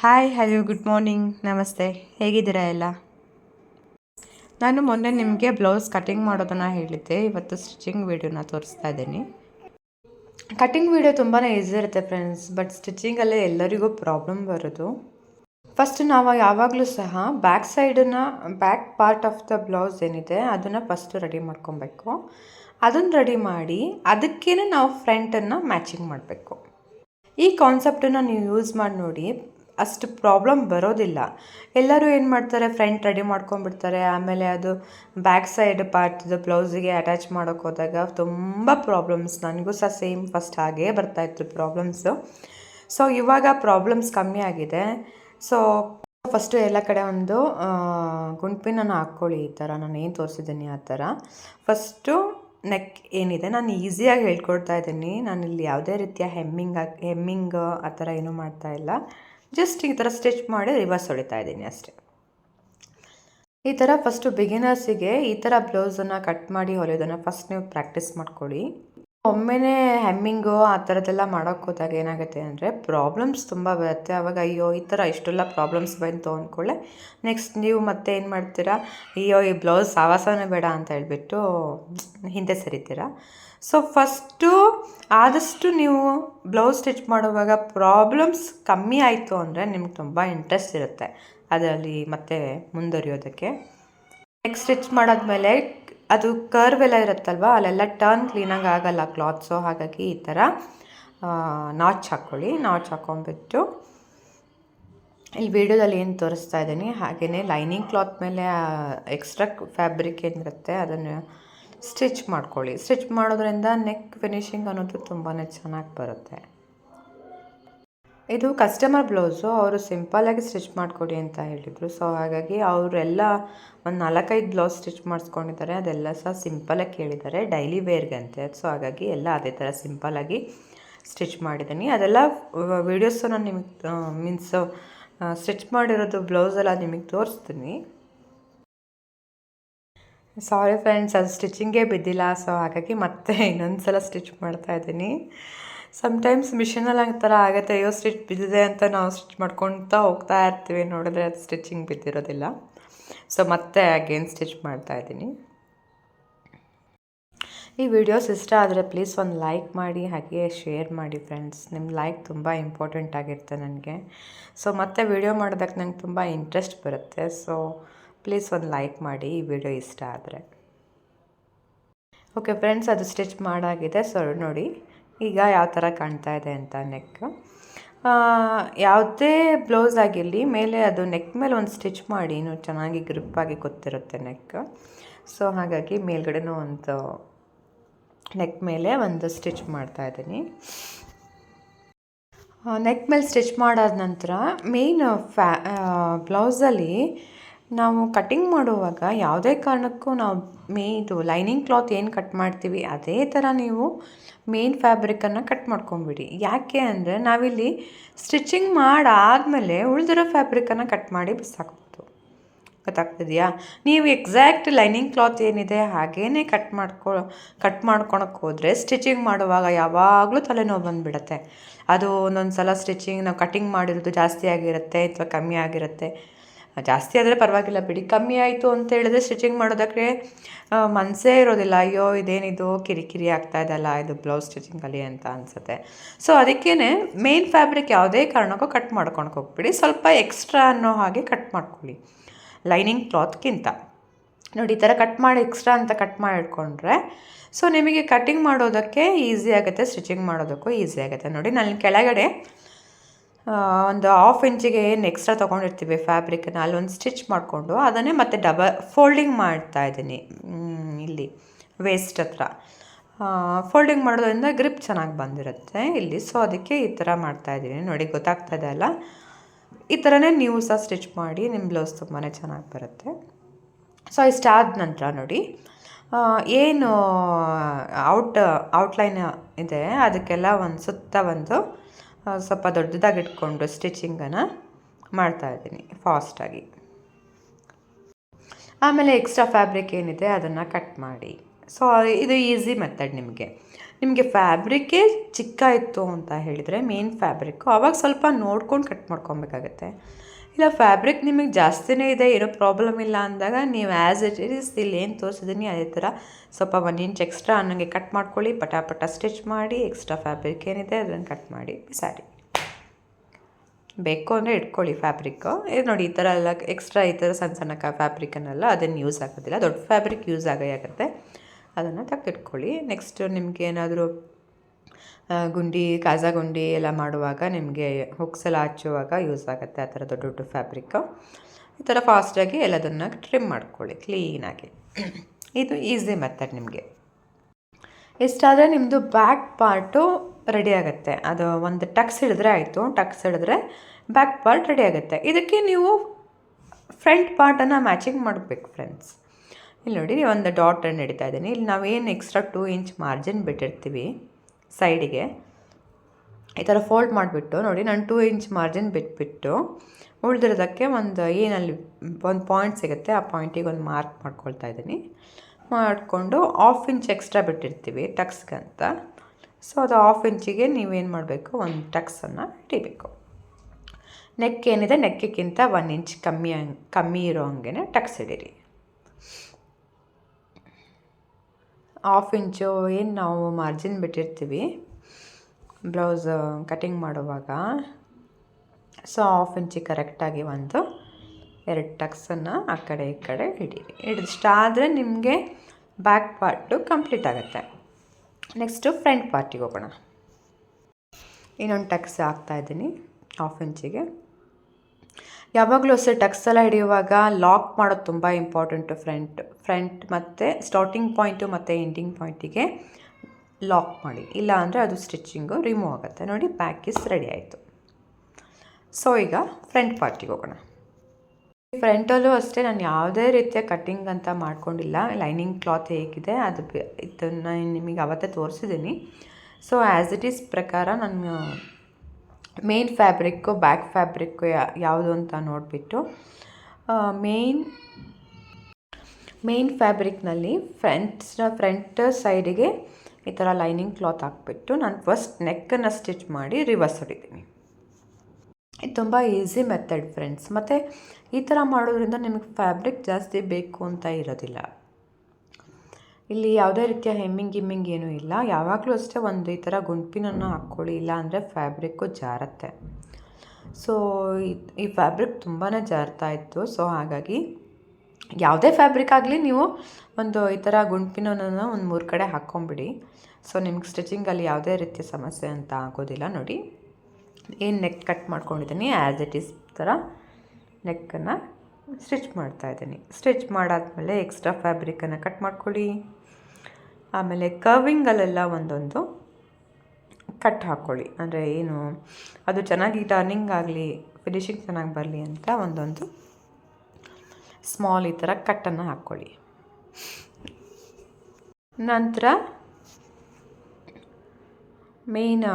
Hi hello good morning ನಮಸ್ತೆ ಹೇಗಿದ್ದೀರಾ ಎಲ್ಲ? ನಾನು ಮೊನ್ನೆ ನಿಮಗೆ ಬ್ಲೌಸ್ ಕಟಿಂಗ್ ಮಾಡೋದನ್ನು ಹೇಳಿದ್ದೆ. ಇವತ್ತು ಸ್ಟಿಚಿಂಗ್ ವೀಡಿಯೋನ ತೋರಿಸ್ತಾ ಇದ್ದೀನಿ. ಕಟಿಂಗ್ ವೀಡಿಯೋ ತುಂಬಾ ಈಸಿ ಇರುತ್ತೆ ಫ್ರೆಂಡ್ಸ್ ಬಟ್ ಸ್ಟಿಚಿಂಗಲ್ಲೇ ಎಲ್ಲರಿಗೂ ಪ್ರಾಬ್ಲಮ್ ಬರೋದು. ಫಸ್ಟ್ ನಾವು ಯಾವಾಗಲೂ ಸಹ back ಸೈಡನ್ನು back part of the blouse ಏನಿದೆ, ಅದನ್ನು ಫಸ್ಟ್ ರೆಡಿ ಮಾಡ್ಕೊಬೇಕು. ಅದನ್ನು ರೆಡಿ ಮಾಡಿ ಅದಕ್ಕೇ ನಾವು ಫ್ರಂಟನ್ನು ಮ್ಯಾಚಿಂಗ್ ಮಾಡಬೇಕು. ಈ ಕಾನ್ಸೆಪ್ಟನ್ನು ನೀವು ಯೂಸ್ ಮಾಡಿ ನೋಡಿ. ಅಷ್ಟು ಪ್ರಾಬ್ಲಮ್ ಬರೋದಿಲ್ಲ. ಎಲ್ಲರೂ ಏನು ಮಾಡ್ತಾರೆ ಫ್ರಂಟ್ ರೆಡಿ ಮಾಡ್ಕೊಂಡ್ಬಿಡ್ತಾರೆ. ಆಮೇಲೆ ಅದು ಬ್ಯಾಕ್ ಸೈಡ್ ಪಾರ್ಟ್ದು ಬ್ಲೌಸಿಗೆ ಅಟ್ಯಾಚ್ ಮಾಡೋಕೆ ಹೋದಾಗ ತುಂಬ ಪ್ರಾಬ್ಲಮ್ಸ್ ನನಗೂ ಸಹ ಸೇಮ್ ಫಸ್ಟ್ ಹಾಗೇ ಬರ್ತಾಯಿತ್ತು ಪ್ರಾಬ್ಲಮ್ಸು ಸೊ ಇವಾಗ ಪ್ರಾಬ್ಲಮ್ಸ್ ಕಮ್ಮಿ ಆಗಿದೆ. ಸೊ ಫಸ್ಟು ಎಲ್ಲ ಕಡೆ ಒಂದು ಗುಂಡ್ಪಿನನ್ನು ಹಾಕ್ಕೊಳ್ಳಿ ಈ ಥರ. ನಾನು ಏನು ತೋರಿಸಿದ್ದೀನಿ ಆ ಥರ. ಫಸ್ಟು ನೆಕ್ ಏನಿದೆ, ನಾನು ಈಸಿಯಾಗಿ ಹೇಳ್ಕೊಡ್ತಾ ಇದ್ದೀನಿ. ಇಲ್ಲಿ ಯಾವುದೇ ರೀತಿಯ ಹೆಮ್ಮಿಂಗ್ ಹೆಮ್ಮಿಂಗ್ ಆ ಥರ ಏನೂ ಮಾಡ್ತಾ ಇಲ್ಲ. ಜಸ್ಟ್ ಈ ಥರ ಸ್ಟಿಚ್ ಮಾಡಿ ರಿವರ್ಸ್ ಹೊಡಿತಾ ಇದ್ದೀನಿ ಅಷ್ಟೇ. ಈ ಥರ ಫಸ್ಟು ಬಿಗಿನರ್ಸಿಗೆ ಈ ಥರ ಬ್ಲೌಸನ್ನು ಕಟ್ ಮಾಡಿ ಹೊಲಿಯೋದನ್ನು ಫಸ್ಟ್ ನೀವು ಪ್ರಾಕ್ಟೀಸ್ ಮಾಡ್ಕೊಳ್ಳಿ. ಒಮ್ಮೆನೇ ಹೆಮ್ಮಿಂಗು ಆ ಥರದ್ದೆಲ್ಲ ಮಾಡೋಕ್ಕೆ ಹೋದಾಗ ಏನಾಗುತ್ತೆ ಅಂದರೆ ಪ್ರಾಬ್ಲಮ್ಸ್ ತುಂಬ ಬರುತ್ತೆ. ಆವಾಗ ಅಯ್ಯೋ ಈ ಥರ ಇಷ್ಟೆಲ್ಲ ಪ್ರಾಬ್ಲಮ್ಸ್ ಬಂತು ಅಂದ್ಕೊಳ್ಳೆ. ನೆಕ್ಸ್ಟ್ ನೀವು ಮತ್ತೆ ಏನು ಮಾಡ್ತೀರಾ? ಅಯ್ಯೋ ಈ ಬ್ಲೌಸ್ ಆವಾಸನೇ ಬೇಡ ಅಂತ ಹೇಳ್ಬಿಟ್ಟು ಹಿಂದೆ ಸರಿತೀರಾ? ಸೊ ಫಸ್ಟು ಆದಷ್ಟು ನೀವು ಬ್ಲೌಸ್ ಸ್ಟಿಚ್ ಮಾಡುವಾಗ ಪ್ರಾಬ್ಲಮ್ಸ್ ಕಮ್ಮಿ ಆಯಿತು ಅಂದರೆ ನಿಮ್ಗೆ ತುಂಬ ಇಂಟ್ರೆಸ್ಟ್ ಇರುತ್ತೆ. ಅದರಲ್ಲಿ ಮತ್ತೆ ಮುಂದುವರಿಯೋದಕ್ಕೆ. ನೆಕ್ಸ್ಟ್ ಸ್ಟಿಚ್ ಮಾಡಾದ್ಮೇಲೆ ಅದು ಕರ್ವ್ ಎಲ್ಲ ಇರುತ್ತಲ್ವ, ಅಲ್ಲೆಲ್ಲ ಟರ್ನ್ ಕ್ಲೀನಾಗಿ ಆಗಲ್ಲ ಕ್ಲಾತ್ಸು ಹಾಗಾಗಿ ಈ ಥರ ನಾಚ್ ಹಾಕ್ಕೊಳ್ಳಿ ನಾಚ್ ಹಾಕೊಂಡ್ಬಿಟ್ಟು ಇಲ್ಲಿ ವಿಡಿಯೋದಲ್ಲಿ ಏನು ತೋರಿಸ್ತಾ ಇದ್ದೀನಿ ಹಾಗೆಯೇ ಲೈನಿಂಗ್ ಕ್ಲಾತ್ ಮೇಲೆ ಎಕ್ಸ್ಟ್ರಾ ಫ್ಯಾಬ್ರಿಕ್ ಏನಿರುತ್ತೆ, ಅದನ್ನು ಸ್ಟಿಚ್ ಮಾಡ್ಕೊಳ್ಳಿ. ಸ್ಟಿಚ್ ಮಾಡೋದ್ರಿಂದ ನೆಕ್ ಫಿನಿಶಿಂಗ್ ಅನ್ನೋದು ತುಂಬಾ ಚೆನ್ನಾಗಿ ಬರುತ್ತೆ. ಇದು ಕಸ್ಟಮರ್ ಬ್ಲೌಸು, ಅವರು ಸಿಂಪಲ್ಲಾಗಿ ಸ್ಟಿಚ್ ಮಾಡಿಕೊಡಿ ಅಂತ ಹೇಳಿದರು. ಸೊ ಹಾಗಾಗಿ ಅವರೆಲ್ಲ ಒಂದು ನಾಲ್ಕೈದು ಬ್ಲೌಸ್ ಸ್ಟಿಚ್ ಮಾಡಿಸ್ಕೊಂಡಿದ್ದಾರೆ. ಅದೆಲ್ಲ ಸಹ ಸಿಂಪಲಾಗಿ ಕೇಳಿದ್ದಾರೆ. ಡೈಲಿ ವೇರ್ಗಂತೆ. ಸೊ ಹಾಗಾಗಿ ಎಲ್ಲ ಅದೇ ಥರ ಸಿಂಪಲ್ಲಾಗಿ ಸ್ಟಿಚ್ ಮಾಡಿದ್ದೀನಿ. ಅದೆಲ್ಲ ವೀಡಿಯೋಸು ನಾನು ನಿಮಗೆ ಮೀನ್ಸ್ ಸ್ಟಿಚ್ ಮಾಡಿರೋದು ಬ್ಲೌಸೆಲ್ಲ ನಿಮಗೆ ತೋರಿಸ್ತೀನಿ. ಸಾರಿ ಫ್ರೆಂಡ್ಸ್ ಅದು ಸ್ಟಿಚಿಂಗೇ ಬಿದ್ದಿಲ್ಲ ಸೊ ಹಾಗಾಗಿ ಮತ್ತೆ ಇನ್ನೊಂದು ಸಲ ಸ್ಟಿಚ್ ಮಾಡ್ತಾಯಿದ್ದೀನಿ ಸಮಟೈಮ್ಸ್ ಮಿಷಿನಲ್ಲಿ ಆ ಥರ ಆಗುತ್ತೆ, ಅಯ್ಯೋ ಸ್ಟಿಚ್ ಬಿದ್ದಿದೆ ಅಂತ ನಾವು ಸ್ಟಿಚ್ ಮಾಡ್ಕೊಳ್ತಾ ಹೋಗ್ತಾ ಇರ್ತೀವಿ, ನೋಡಿದ್ರೆ ಅದು ಸ್ಟಿಚಿಂಗ್ ಬಿದ್ದಿರೋದಿಲ್ಲ. ಸೊ ಮತ್ತೆ ಅಗೇನ್ ಸ್ಟಿಚ್ ಮಾಡ್ತಾ ಇದ್ದೀನಿ. ಈ ವಿಡಿಯೋಸ್ ಇಷ್ಟ ಆದರೆ ಪ್ಲೀಸ್ ಒಂದು ಲೈಕ್ ಮಾಡಿ ಹಾಗೆ ಶೇರ್ ಮಾಡಿ ಫ್ರೆಂಡ್ಸ್ ನಿಮ್ಮ ಲೈಕ್ ತುಂಬ ಇಂಪಾರ್ಟೆಂಟ್ ಆಗಿರುತ್ತೆ ನನಗೆ. ಸೊ ಮತ್ತೆ ವಿಡಿಯೋ ಮಾಡೋದಕ್ಕೆ ನಂಗೆ ತುಂಬ ಇಂಟ್ರೆಸ್ಟ್ ಬರುತ್ತೆ. ಸೊ ಪ್ಲೀಸ್ ಒಂದು ಲೈಕ್ ಮಾಡಿ ಈ ವಿಡಿಯೋ ಇಷ್ಟ ಆದರೆ. ಓಕೆ ಫ್ರೆಂಡ್ಸ್ ಅದು ಸ್ಟಿಚ್ ಮಾಡಾಗಿದೆ. ಸೊ ನೋಡಿ, ಈಗ ಯಾವ ಥರ ಕಾಣ್ತಾ ಇದೆ ಅಂತ ನೆಕ್ ಯಾವುದೇ ಬ್ಲೌಸ್ ಆಗಿರಲಿ, ಮೇಲೆ ಅದು ನೆಕ್ ಮೇಲೆ ಒಂದು ಸ್ಟಿಚ್ ಮಾಡಿ ಇನ್ನೂ ಚೆನ್ನಾಗಿ ಗ್ರಿಪ್ಪಾಗಿ ಗೊತ್ತಿರುತ್ತೆ ನೆಕ್ ಸೊ ಹಾಗಾಗಿ ಮೇಲ್ಗಡೆನೂ ಒಂದು ನೆಕ್ ಮೇಲೆ ಒಂದು ಸ್ಟಿಚ್ ಮಾಡ್ತಾ ಇದ್ದೀನಿ. ನೆಕ್ ಮೇಲೆ ಸ್ಟಿಚ್ ಮಾಡಾದ ನಂತರ ಮೇಯ್ನ್ ಫ್ಯಾ ಬ್ಲೌಸಲ್ಲಿ ನಾವು ಕಟಿಂಗ್ ಮಾಡುವಾಗ ಯಾವುದೇ ಕಾರಣಕ್ಕೂ ನಾವು ಮೇ ಇದು ಲೈನಿಂಗ್ ಕ್ಲಾತ್ ಏನು ಕಟ್ ಮಾಡ್ತೀವಿ, ಅದೇ ಥರ ನೀವು ಮೇನ್ ಫ್ಯಾಬ್ರಿಕನ್ನು ಕಟ್ ಮಾಡ್ಕೊಂಬಿಡಿ ಯಾಕೆ ಅಂದರೆ ನಾವಿಲ್ಲಿ ಸ್ಟಿಚಿಂಗ್ ಮಾಡಾದಮೇಲೆ ಉಳಿದಿರೋ ಫ್ಯಾಬ್ರಿಕನ್ನು ಕಟ್ ಮಾಡಿ ಬಿಸಾಕ್ಬೋದು. ಗೊತ್ತಾಗ್ತಿದೆಯಾ? ನೀವು ಎಕ್ಸಾಕ್ಟ್ ಲೈನಿಂಗ್ ಕ್ಲಾತ್ ಏನಿದೆ ಹಾಗೇ ಕಟ್ ಮಾಡ್ಕೊ ಕಟ್ ಮಾಡ್ಕೊಳಕ್ಕೆ ಹೋದರೆ ಸ್ಟಿಚಿಂಗ್ ಮಾಡುವಾಗ ಯಾವಾಗಲೂ ತಲೆನೋವು ಬಂದುಬಿಡತ್ತೆ. ಅದು ಒಂದೊಂದು ಸಲ ಸ್ಟಿಚಿಂಗ್ ನಾವು ಕಟಿಂಗ್ ಮಾಡಿರೋದು ಜಾಸ್ತಿ ಆಗಿರುತ್ತೆ ಅಥವಾ ಕಮ್ಮಿ ಆಗಿರುತ್ತೆ. ಜಾಸ್ತಿ ಆದರೆ ಪರವಾಗಿಲ್ಲ ಬಿಡಿ. ಕಮ್ಮಿ ಆಯಿತು ಅಂತ ಹೇಳಿದ್ರೆ ಸ್ಟಿಚಿಂಗ್ ಮಾಡೋದಕ್ಕೆ ಮನಸ್ಸೇ ಇರೋದಿಲ್ಲ. ಅಯ್ಯೋ, ಇದೇನಿದು? ಕಿರಿಕಿರಿ ಆಗ್ತಾ ಇದೆಲ್ಲ ಇದು ಬ್ಲೌಸ್ ಸ್ಟಿಚಿಂಗಲ್ಲಿ ಅಂತ ಅನಿಸುತ್ತೆ. ಸೊ ಅದಕ್ಕೇ ಮೇನ್ ಫ್ಯಾಬ್ರಿಕ್ ಯಾವುದೇ ಕಾರಣಕ್ಕೂ ಕಟ್ ಮಾಡ್ಕೊಂಡು ಹೋಗ್ಬಿಡಿ. ಸ್ವಲ್ಪ ಎಕ್ಸ್ಟ್ರಾ ಅನ್ನೋ ಹಾಗೆ ಕಟ್ ಮಾಡ್ಕೊಳ್ಳಿ. ಲೈನಿಂಗ್ ಕ್ಲಾತ್ಗಿಂತ ನೋಡಿ, ಈ ಥರ ಕಟ್ ಮಾಡಿ ಎಕ್ಸ್ಟ್ರಾ ಅಂತ ಕಟ್ ಮಾಡಿ ಇಟ್ಕೊಂಡ್ರೆ ಸೊ ನಿಮಗೆ ಕಟ್ಟಿಂಗ್ ಮಾಡೋದಕ್ಕೆ ಈಸಿ ಆಗುತ್ತೆ ಸ್ಟಿಚಿಂಗ್ ಮಾಡೋದಕ್ಕೂ ಈಸಿ ಆಗುತ್ತೆ. ನೋಡಿ ನಾನು ಕೆಳಗಡೆ ಒಂದು ಹಾಫ್ ಇಂಚಿಗೆ ಏನು ಎಕ್ಸ್ಟ್ರಾ ತೊಗೊಂಡಿರ್ತೀವಿ ಫ್ಯಾಬ್ರಿಕನ್ನ ಅಲ್ಲೊಂದು ಸ್ಟಿಚ್ ಮಾಡಿಕೊಂಡು ಅದನ್ನೇ ಮತ್ತೆ ಡಬಲ್ ಫೋಲ್ಡಿಂಗ್ ಮಾಡ್ತಾ ಇದ್ದೀನಿ ಇಲ್ಲಿ ವೇಸ್ಟ್ ಹತ್ರ. ಫೋಲ್ಡಿಂಗ್ ಮಾಡೋದ್ರಿಂದ ಗ್ರಿಪ್ ಚೆನ್ನಾಗಿ ಬಂದಿರುತ್ತೆ ಇಲ್ಲಿ. ಸೊ ಅದಕ್ಕೆ ಈ ಥರ ಮಾಡ್ತಾಯಿದ್ದೀನಿ ನೋಡಿ, ಗೊತ್ತಾಗ್ತಾ ಇದೆ ಅಲ್ಲ? ಈ ಥರನೇ ನೀವು ಸಹ ಸ್ಟಿಚ್ ಮಾಡಿ ನಿಮ್ಮ ಬ್ಲೌಸ್ ತುಂಬಾ ಚೆನ್ನಾಗಿ ಬರುತ್ತೆ. ಸೊ ಇಷ್ಟಾದ ನಂತರ ನೋಡಿ ಏನು ಔಟ್ ಔಟ್ಲೈನ್ ಇದೆ, ಅದಕ್ಕೆಲ್ಲ ಒಂದು ಸುತ್ತ ಒಂದು ಸ್ವಲ್ಪ ದೊಡ್ಡದಾಗಿ ಇಟ್ಕೊಂಡು ಸ್ಟಿಚಿಂಗನ್ನು ಮಾಡ್ತಾಯಿದ್ದೀನಿ ಫಾಸ್ಟಾಗಿ ಆಮೇಲೆ ಎಕ್ಸ್ಟ್ರಾ ಫ್ಯಾಬ್ರಿಕ್ ಏನಿದೆ ಅದನ್ನು ಕಟ್ ಮಾಡಿ. ಸೊ ಇದು ಈಸಿ ಮೆಥಡ್ ನಿಮಗೆ. ನಿಮಗೆ ಫ್ಯಾಬ್ರಿಕ್ಕೇ ಚಿಕ್ಕ ಇತ್ತು ಅಂತ ಹೇಳಿದರೆ ಮೇನ್ ಫ್ಯಾಬ್ರಿಕ್ಕು ಆವಾಗ ಸ್ವಲ್ಪ ನೋಡ್ಕೊಂಡು ಕಟ್ ಮಾಡ್ಕೊಬೇಕಾಗತ್ತೆ. ಇಲ್ಲ ಫ್ಯಾಬ್ರಿಕ್ ನಿಮಗೆ ಜಾಸ್ತಿನೇ ಇದೆ ಇರೋ ಪ್ರಾಬ್ಲಮ್ ಇಲ್ಲ ಅಂದಾಗ ನೀವು ಆ್ಯಸ್ ಇಟ್ ಇಸ್ ಇಲ್ಲಿ ಏನು ತೋರಿಸಿದ್ದೀನಿ ಅದೇ ಥರ ಸ್ವಲ್ಪ ಒನ್ ಇಂಚ್ ಎಕ್ಸ್ಟ್ರಾ ಅನ್ನೋಂಗೆ ಕಟ್ ಮಾಡ್ಕೊಳ್ಳಿ ಪಟ ಪಟ ಸ್ಟಿಚ್ ಮಾಡಿ ಎಕ್ಸ್ಟ್ರಾ ಫ್ಯಾಬ್ರಿಕ್ ಏನಿದೆ ಅದನ್ನು ಕಟ್ ಮಾಡಿ, ಬಿಸಾಡಿ. ಬೇಕು ಅಂದರೆ ಇಟ್ಕೊಳ್ಳಿ ಫ್ಯಾಬ್ರಿಕ್ಕು ಇದು ನೋಡಿ ಈ ಥರ ಎಲ್ಲ ಎಕ್ಸ್ಟ್ರಾ ಈ ಥರ ಸಣ್ಣ ಸಣ್ಣ ಫ್ಯಾಬ್ರಿಕನ್ನೆಲ್ಲ ಅದನ್ನು ಯೂಸ್ ಆಗೋದಿಲ್ಲ ದೊಡ್ಡ ಫ್ಯಾಬ್ರಿಕ್ ಯೂಸ್ ಆಗೇ ಆಗುತ್ತೆ. ಅದನ್ನು ತಕ್ಕಿಟ್ಕೊಳ್ಳಿ ನೆಕ್ಸ್ಟ್ ನಿಮಗೆ ಏನಾದರೂ ಗುಂಡಿ, ಕಾಜಾ ಗುಂಡಿ ಎಲ್ಲ ಮಾಡುವಾಗ ನಿಮಗೆ ಹುಕ್ಸ್ ಎಲ್ಲ ಹಚ್ಚುವಾಗ ಯೂಸ್ ಆಗುತ್ತೆ ಆ ಥರ ದೊಡ್ಡ ದೊಡ್ಡ ಫ್ಯಾಬ್ರಿಕ್ಕು ಈ ಥರ ಫಾಸ್ಟಾಗಿ ಎಲ್ಲದನ್ನು ಟ್ರಿಮ್ ಮಾಡ್ಕೊಳ್ಳಿ ಕ್ಲೀನಾಗಿ ಇದು ಈಸಿ ಮೆಥಡ್ ನಿಮಗೆ. ಇಷ್ಟಾದರೆ ನಿಮ್ಮದು ಬ್ಯಾಕ್ ಪಾರ್ಟು ರೆಡಿ ಆಗುತ್ತೆ. ಅದು ಒಂದು ಟಕ್ಸ್ ಹಿಡಿದ್ರೆ ಆಯಿತು ಟಕ್ಸ್ ಹಿಡಿದ್ರೆ ಬ್ಯಾಕ್ ಪಾರ್ಟ್ ರೆಡಿ ಆಗುತ್ತೆ. ಇದಕ್ಕೆ ನೀವು ಫ್ರಂಟ್ ಪಾರ್ಟನ್ನು ಮ್ಯಾಚಿಂಗ್ ಮಾಡಬೇಕು ಫ್ರೆಂಡ್ಸ್ ಇಲ್ಲಿ ನೋಡಿ, ಒಂದು ಡಾಟ್ ಹಿಡಿತಾ ಇದ್ದೀನಿ. ಇಲ್ಲಿ ನಾವು ಏನು ಎಕ್ಸ್ಟ್ರಾ ಟೂ ಇಂಚ್ ಮಾರ್ಜಿನ್ ಬಿಟ್ಟಿರ್ತೀವಿ. ಸೈಡಿಗೆ. ಈ ಥರ ಫೋಲ್ಡ್ ಮಾಡಿಬಿಟ್ಟು ನೋಡಿ, ನಾನು ಟೂ ಇಂಚ್ ಮಾರ್ಜಿನ್ ಬಿಟ್ಬಿಟ್ಟು ಉಳಿದಿರೋದಕ್ಕೆ ಒಂದು ಏನಲ್ಲಿ, ಒಂದು ಪಾಯಿಂಟ್ ಸಿಗುತ್ತೆ, ಆ ಪಾಯಿಂಟಿಗೆ ಒಂದು ಮಾರ್ಕ್ ಮಾಡ್ಕೊಳ್ತಾ ಇದ್ದೀನಿ. ಮಾಡಿಕೊಂಡು ಆಫ್ ಇಂಚ್ ಎಕ್ಸ್ಟ್ರಾ ಬಿಟ್ಟಿರ್ತೀವಿ ಟಕ್ಸ್ಗಂತ ಸೊ ಅದು ಆಫ್ ಇಂಚಿಗೆ ನೀವೇನು ಮಾಡಬೇಕು? ಒಂದು ಟಕ್ಸನ್ನು ಹಿಡಿಬೇಕು ನೆಕ್ ಏನಿದೆ? ನೆಕ್ಕಿಗಿಂತ ಒನ್ ಇಂಚ್ ಕಮ್ಮಿ ಕಮ್ಮಿ ಇರೋ ಹಂಗೆ ಟಕ್ಸ್ ಹಿಡೀರಿ ಹಾಫ್ ಇಂಚು ಏನು ನಾವು ಮಾರ್ಜಿನ್ ಬಿಟ್ಟಿರ್ತೀವಿ. ಬ್ಲೌಸ್ ಕಟಿಂಗ್ ಮಾಡುವಾಗ. ಸೊ ಹಾಫ್ ಇಂಚಿಗೆ ಕರೆಕ್ಟಾಗಿ ಒಂದು ಎರಡು ಟಕ್ಸನ್ನು ಆ ಕಡೆ ಈ ಕಡೆ ಹಿಡೀರಿ ಹಿಡಿದಿಷ್ಟಾದರೆ ನಿಮಗೆ ಬ್ಯಾಕ್ ಪಾರ್ಟು ಕಂಪ್ಲೀಟ್ ಆಗುತ್ತೆ. ನೆಕ್ಸ್ಟು ಫ್ರಂಟ್ ಪಾರ್ಟಿಗೆ ಹೋಗೋಣ. ಇನ್ನೊಂದು ಟಕ್ಸ್ ಹಾಕ್ತಾಯಿದ್ದೀನಿ ಹಾಫ್ ಇಂಚಿಗೆ ಯಾವಾಗಲೂ ಅಷ್ಟೇ ಟಕ್ಸ್ ಎಲ್ಲ ಹಿಡಿಯುವಾಗ ಲಾಕ್ ಮಾಡೋದು ತುಂಬ ಇಂಪಾರ್ಟೆಂಟು ಫ್ರಂಟ್ ಫ್ರಂಟ್ ಮತ್ತು ಸ್ಟಾರ್ಟಿಂಗ್ ಪಾಯಿಂಟು ಮತ್ತು ಎಂಡಿಂಗ್ ಪಾಯಿಂಟಿಗೆ ಲಾಕ್ ಮಾಡಿ. ಇಲ್ಲ ಅಂದರೆ ಅದು ಸ್ಟಿಚ್ಚಿಂಗು ರಿಮೂವ್ ಆಗುತ್ತೆ. ನೋಡಿ ಪ್ಯಾಕೀಸ್ ರೆಡಿ ಆಯಿತು. ಸೊ ಈಗ ಫ್ರಂಟ್ ಪಾರ್ಟಿಗೆ ಹೋಗೋಣ. ಫ್ರಂಟಲ್ಲೂ ಅಷ್ಟೇ ನಾನು ಯಾವುದೇ ರೀತಿಯ ಕಟ್ಟಿಂಗ್ ಅಂತ ಮಾಡ್ಕೊಂಡಿಲ್ಲ. ಲೈನಿಂಗ್ ಕ್ಲಾತ್ ಹೇಗಿದೆ, ಅದು ಇದನ್ನು ನಿಮಗೆ ಅವತ್ತೇ ತೋರಿಸಿದ್ದೀನಿ. ಸೊ ಆ್ಯಸ್ ಇಟ್ ಈಸ್ ಪ್ರಕಾರ ನಾನು ಮೇನ್ ಫ್ಯಾಬ್ರಿಕ್ಕು ಬ್ಯಾಕ್ ಫ್ಯಾಬ್ರಿಕ್ಕು ಯಾವುದು ಅಂತ ನೋಡಿಬಿಟ್ಟು ಮೇನ್ ಮೇನ್ ಫ್ಯಾಬ್ರಿಕ್ನಲ್ಲಿ ಫ್ರಂಟ್ಸ್ನ ಫ್ರಂಟ್ ಸೈಡಿಗೆ ಈ ಥರ ಲೈನಿಂಗ್ ಕ್ಲಾತ್ ಹಾಕ್ಬಿಟ್ಟು ನಾನು ಫಸ್ಟ್ ನೆಕ್ಕನ್ನು ಸ್ಟಿಚ್ ಮಾಡಿ ರಿವರ್ಸ್ ಹೊಡಿತೀನಿ. ಇದು ತುಂಬ ಈಸಿ ಮೆಥಡ್ ಫ್ರೆಂಡ್ಸ್ ಮತ್ತು ಈ ಥರ ಮಾಡೋದ್ರಿಂದ ನಿಮಗೆ ಫ್ಯಾಬ್ರಿಕ್ ಜಾಸ್ತಿ ಬೇಕು ಅಂತ ಇರೋದಿಲ್ಲ. ಇಲ್ಲಿ ಯಾವುದೇ ರೀತಿಯ ಹೆಮ್ಮಿಂಗ್ ಗಿಮ್ಮಿಂಗ್ ಏನೂ ಇಲ್ಲ. ಯಾವಾಗಲೂ ಅಷ್ಟೇ ಒಂದು ಈ ಥರ ಗುಂಪಿನನ್ನು ಹಾಕ್ಕೊಳ್ಳಿ, ಇಲ್ಲ ಅಂದರೆ ಫ್ಯಾಬ್ರಿಕ್ಕು ಜಾರತ್ತೆ. ಸೊ ಈ ಫ್ಯಾಬ್ರಿಕ್ ತುಂಬಾ ಜಾರ್ತಾ ಇತ್ತು. ಸೊ ಹಾಗಾಗಿ ಯಾವುದೇ ಫ್ಯಾಬ್ರಿಕ್ ಆಗಲಿ ನೀವು ಒಂದು ಈ ಥರ ಗುಂಪಿನನ್ನು ಒಂದು ಮೂರು ಕಡೆ ಹಾಕ್ಕೊಂಬಿಡಿ. ಸೊ ನಿಮ್ಗೆ ಸ್ಟಿಚಿಂಗಲ್ಲಿ ಯಾವುದೇ ರೀತಿಯ ಸಮಸ್ಯೆ ಅಂತ ಆಗೋದಿಲ್ಲ. ನೋಡಿ, ಏನು ನೆಕ್ ಕಟ್ ಮಾಡ್ಕೊಂಡಿದ್ದೀನಿ ಆ್ಯಸ್ ಇಟ್ ಈಸ್ ಥರ ನೆಕ್ಕನ್ನು ಸ್ಟಿಚ್ ಮಾಡ್ತಾಯಿದ್ದೀನಿ ಸ್ಟಿಚ್ ಮಾಡಾದಮೇಲೆ ಎಕ್ಸ್ಟ್ರಾ ಫ್ಯಾಬ್ರಿಕನ್ನು ಕಟ್ ಮಾಡ್ಕೊಳ್ಳಿ. ಆಮೇಲೆ ಕರ್ವಿಂಗಲ್ಲೆಲ್ಲ ಒಂದೊಂದು ಕಟ್ ಹಾಕ್ಕೊಳ್ಳಿ ಅಂದರೆ ಏನು, ಅದು ಚೆನ್ನಾಗಿ ಟರ್ನಿಂಗ್ ಆಗಲಿ ಫಿನಿಶಿಂಗ್ ಚೆನ್ನಾಗಿ ಬರಲಿ ಅಂತ ಒಂದೊಂದು ಸ್ಮಾಲ್ ಈ ಥರ ಕಟ್ಟನ್ನು ಹಾಕ್ಕೊಳ್ಳಿ ನಂತರ ಮೇಯ್ನ್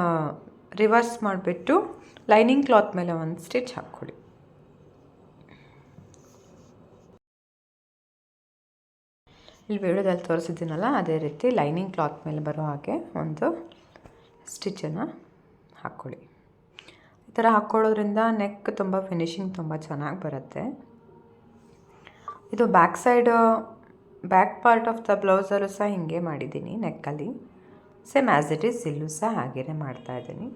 ರಿವರ್ಸ್ ಮಾಡಿಬಿಟ್ಟು ಲೈನಿಂಗ್ ಕ್ಲಾತ್ ಮೇಲೆ ಒಂದು ಸ್ಟಿಚ್ ಹಾಕ್ಕೊಳ್ಳಿ. ಇಲ್ಲಿ ವಿಡಿಯೋದಲ್ಲಿ ತೋರಿಸಿದ್ದೀನಲ್ಲ, ಅದೇ ರೀತಿ ಲೈನಿಂಗ್ ಕ್ಲಾತ್ ಮೇಲೆ ಬರೋ ಹಾಗೆ ಒಂದು ಸ್ಟಿಚ್ಚನ್ನು ಹಾಕ್ಕೊಳ್ಳಿ. ಈ ಥರ ಹಾಕ್ಕೊಳ್ಳೋದ್ರಿಂದ ನೆಕ್ ತುಂಬ ಫಿನಿಶಿಂಗ್ ತುಂಬ ಚೆನ್ನಾಗಿ ಬರುತ್ತೆ. ಇದು back side back part of the ಬ್ಲೌಸಲ್ಲೂ ಸಹ ಹಿಂಗೆ ಮಾಡಿದ್ದೀನಿ ನೆಕ್ಕಲ್ಲಿ ಸೇಮ್ ಆ್ಯಸ್ ಇಟ್ ಈಸ್ ಇಲ್ಲೂ ಸಹ ಹಾಗೆಯೇ ಮಾಡ್ತಾ ಇದ್ದೀನಿ.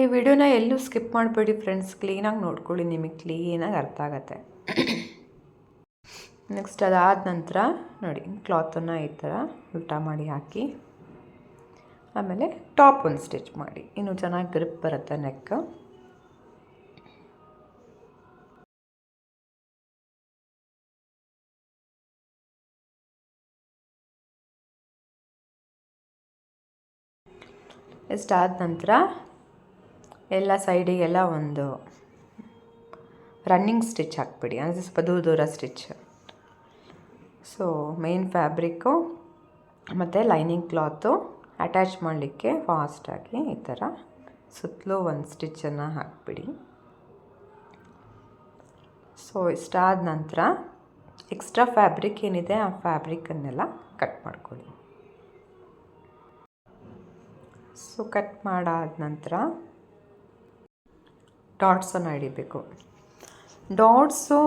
ಈ ವಿಡಿಯೋನ ಎಲ್ಲೂ ಸ್ಕಿಪ್ ಮಾಡಬೇಡಿ ಫ್ರೆಂಡ್ಸ್ ಕ್ಲೀನಾಗಿ ನೋಡ್ಕೊಳ್ಳಿ, ನಿಮಗೆ ಕ್ಲೀನಾಗಿ ಅರ್ಥ ಆಗುತ್ತೆ. ನೆಕ್ಸ್ಟ್ ಅದಾದ ನಂತರ ನೋಡಿ ಕ್ಲಾತನ್ನು ಈ ಥರ ಉಲ್ಟಾ ಮಾಡಿ ಹಾಕಿ, ಆಮೇಲೆ ಟಾಪ್ ಒಂದು ಸ್ಟಿಚ್ ಮಾಡಿ. ಇನ್ನೂ ಚೆನ್ನಾಗಿ ಗ್ರಿಪ್ ಬರುತ್ತೆ ನೆಕ್ ಆದ ನಂತರ ಎಲ್ಲ ಸೈಡಿಗೆಲ್ಲ ಒಂದು ರನ್ನಿಂಗ್ ಸ್ಟಿಚ್ ಹಾಕ್ಬಿಡಿ. ಅಂದರೆ ಸ್ವಲ್ಪ ದೂರ ದೂರ ಸ್ಟಿಚ್ ಸೊ ಮೇನ್ ಫ್ಯಾಬ್ರಿಕ್ಕು ಮತ್ತು ಲೈನಿಂಗ್ ಕ್ಲಾತು ಅಟ್ಯಾಚ್ ಮಾಡಲಿಕ್ಕೆ ಫಾಸ್ಟಾಗಿ ಈ ಥರ ಸುತ್ತಲೂ ಒಂದು ಸ್ಟಿಚ್ಚನ್ನು ಹಾಕ್ಬಿಡಿ. ಸೊ ಇಷ್ಟಾದ ನಂತರ ಎಕ್ಸ್ಟ್ರಾ ಫ್ಯಾಬ್ರಿಕ್ ಏನಿದೆ ಆ ಫ್ಯಾಬ್ರಿಕನ್ನೆಲ್ಲ ಕಟ್ ಮಾಡ್ಕೊಳ್ಳಿ. ಸೊ ಕಟ್ ಮಾಡಾದ ನಂತರ ಡಾಟ್ಸನ್ನು ಹಿಡಿಬೇಕು. ಡಾಟ್ಸು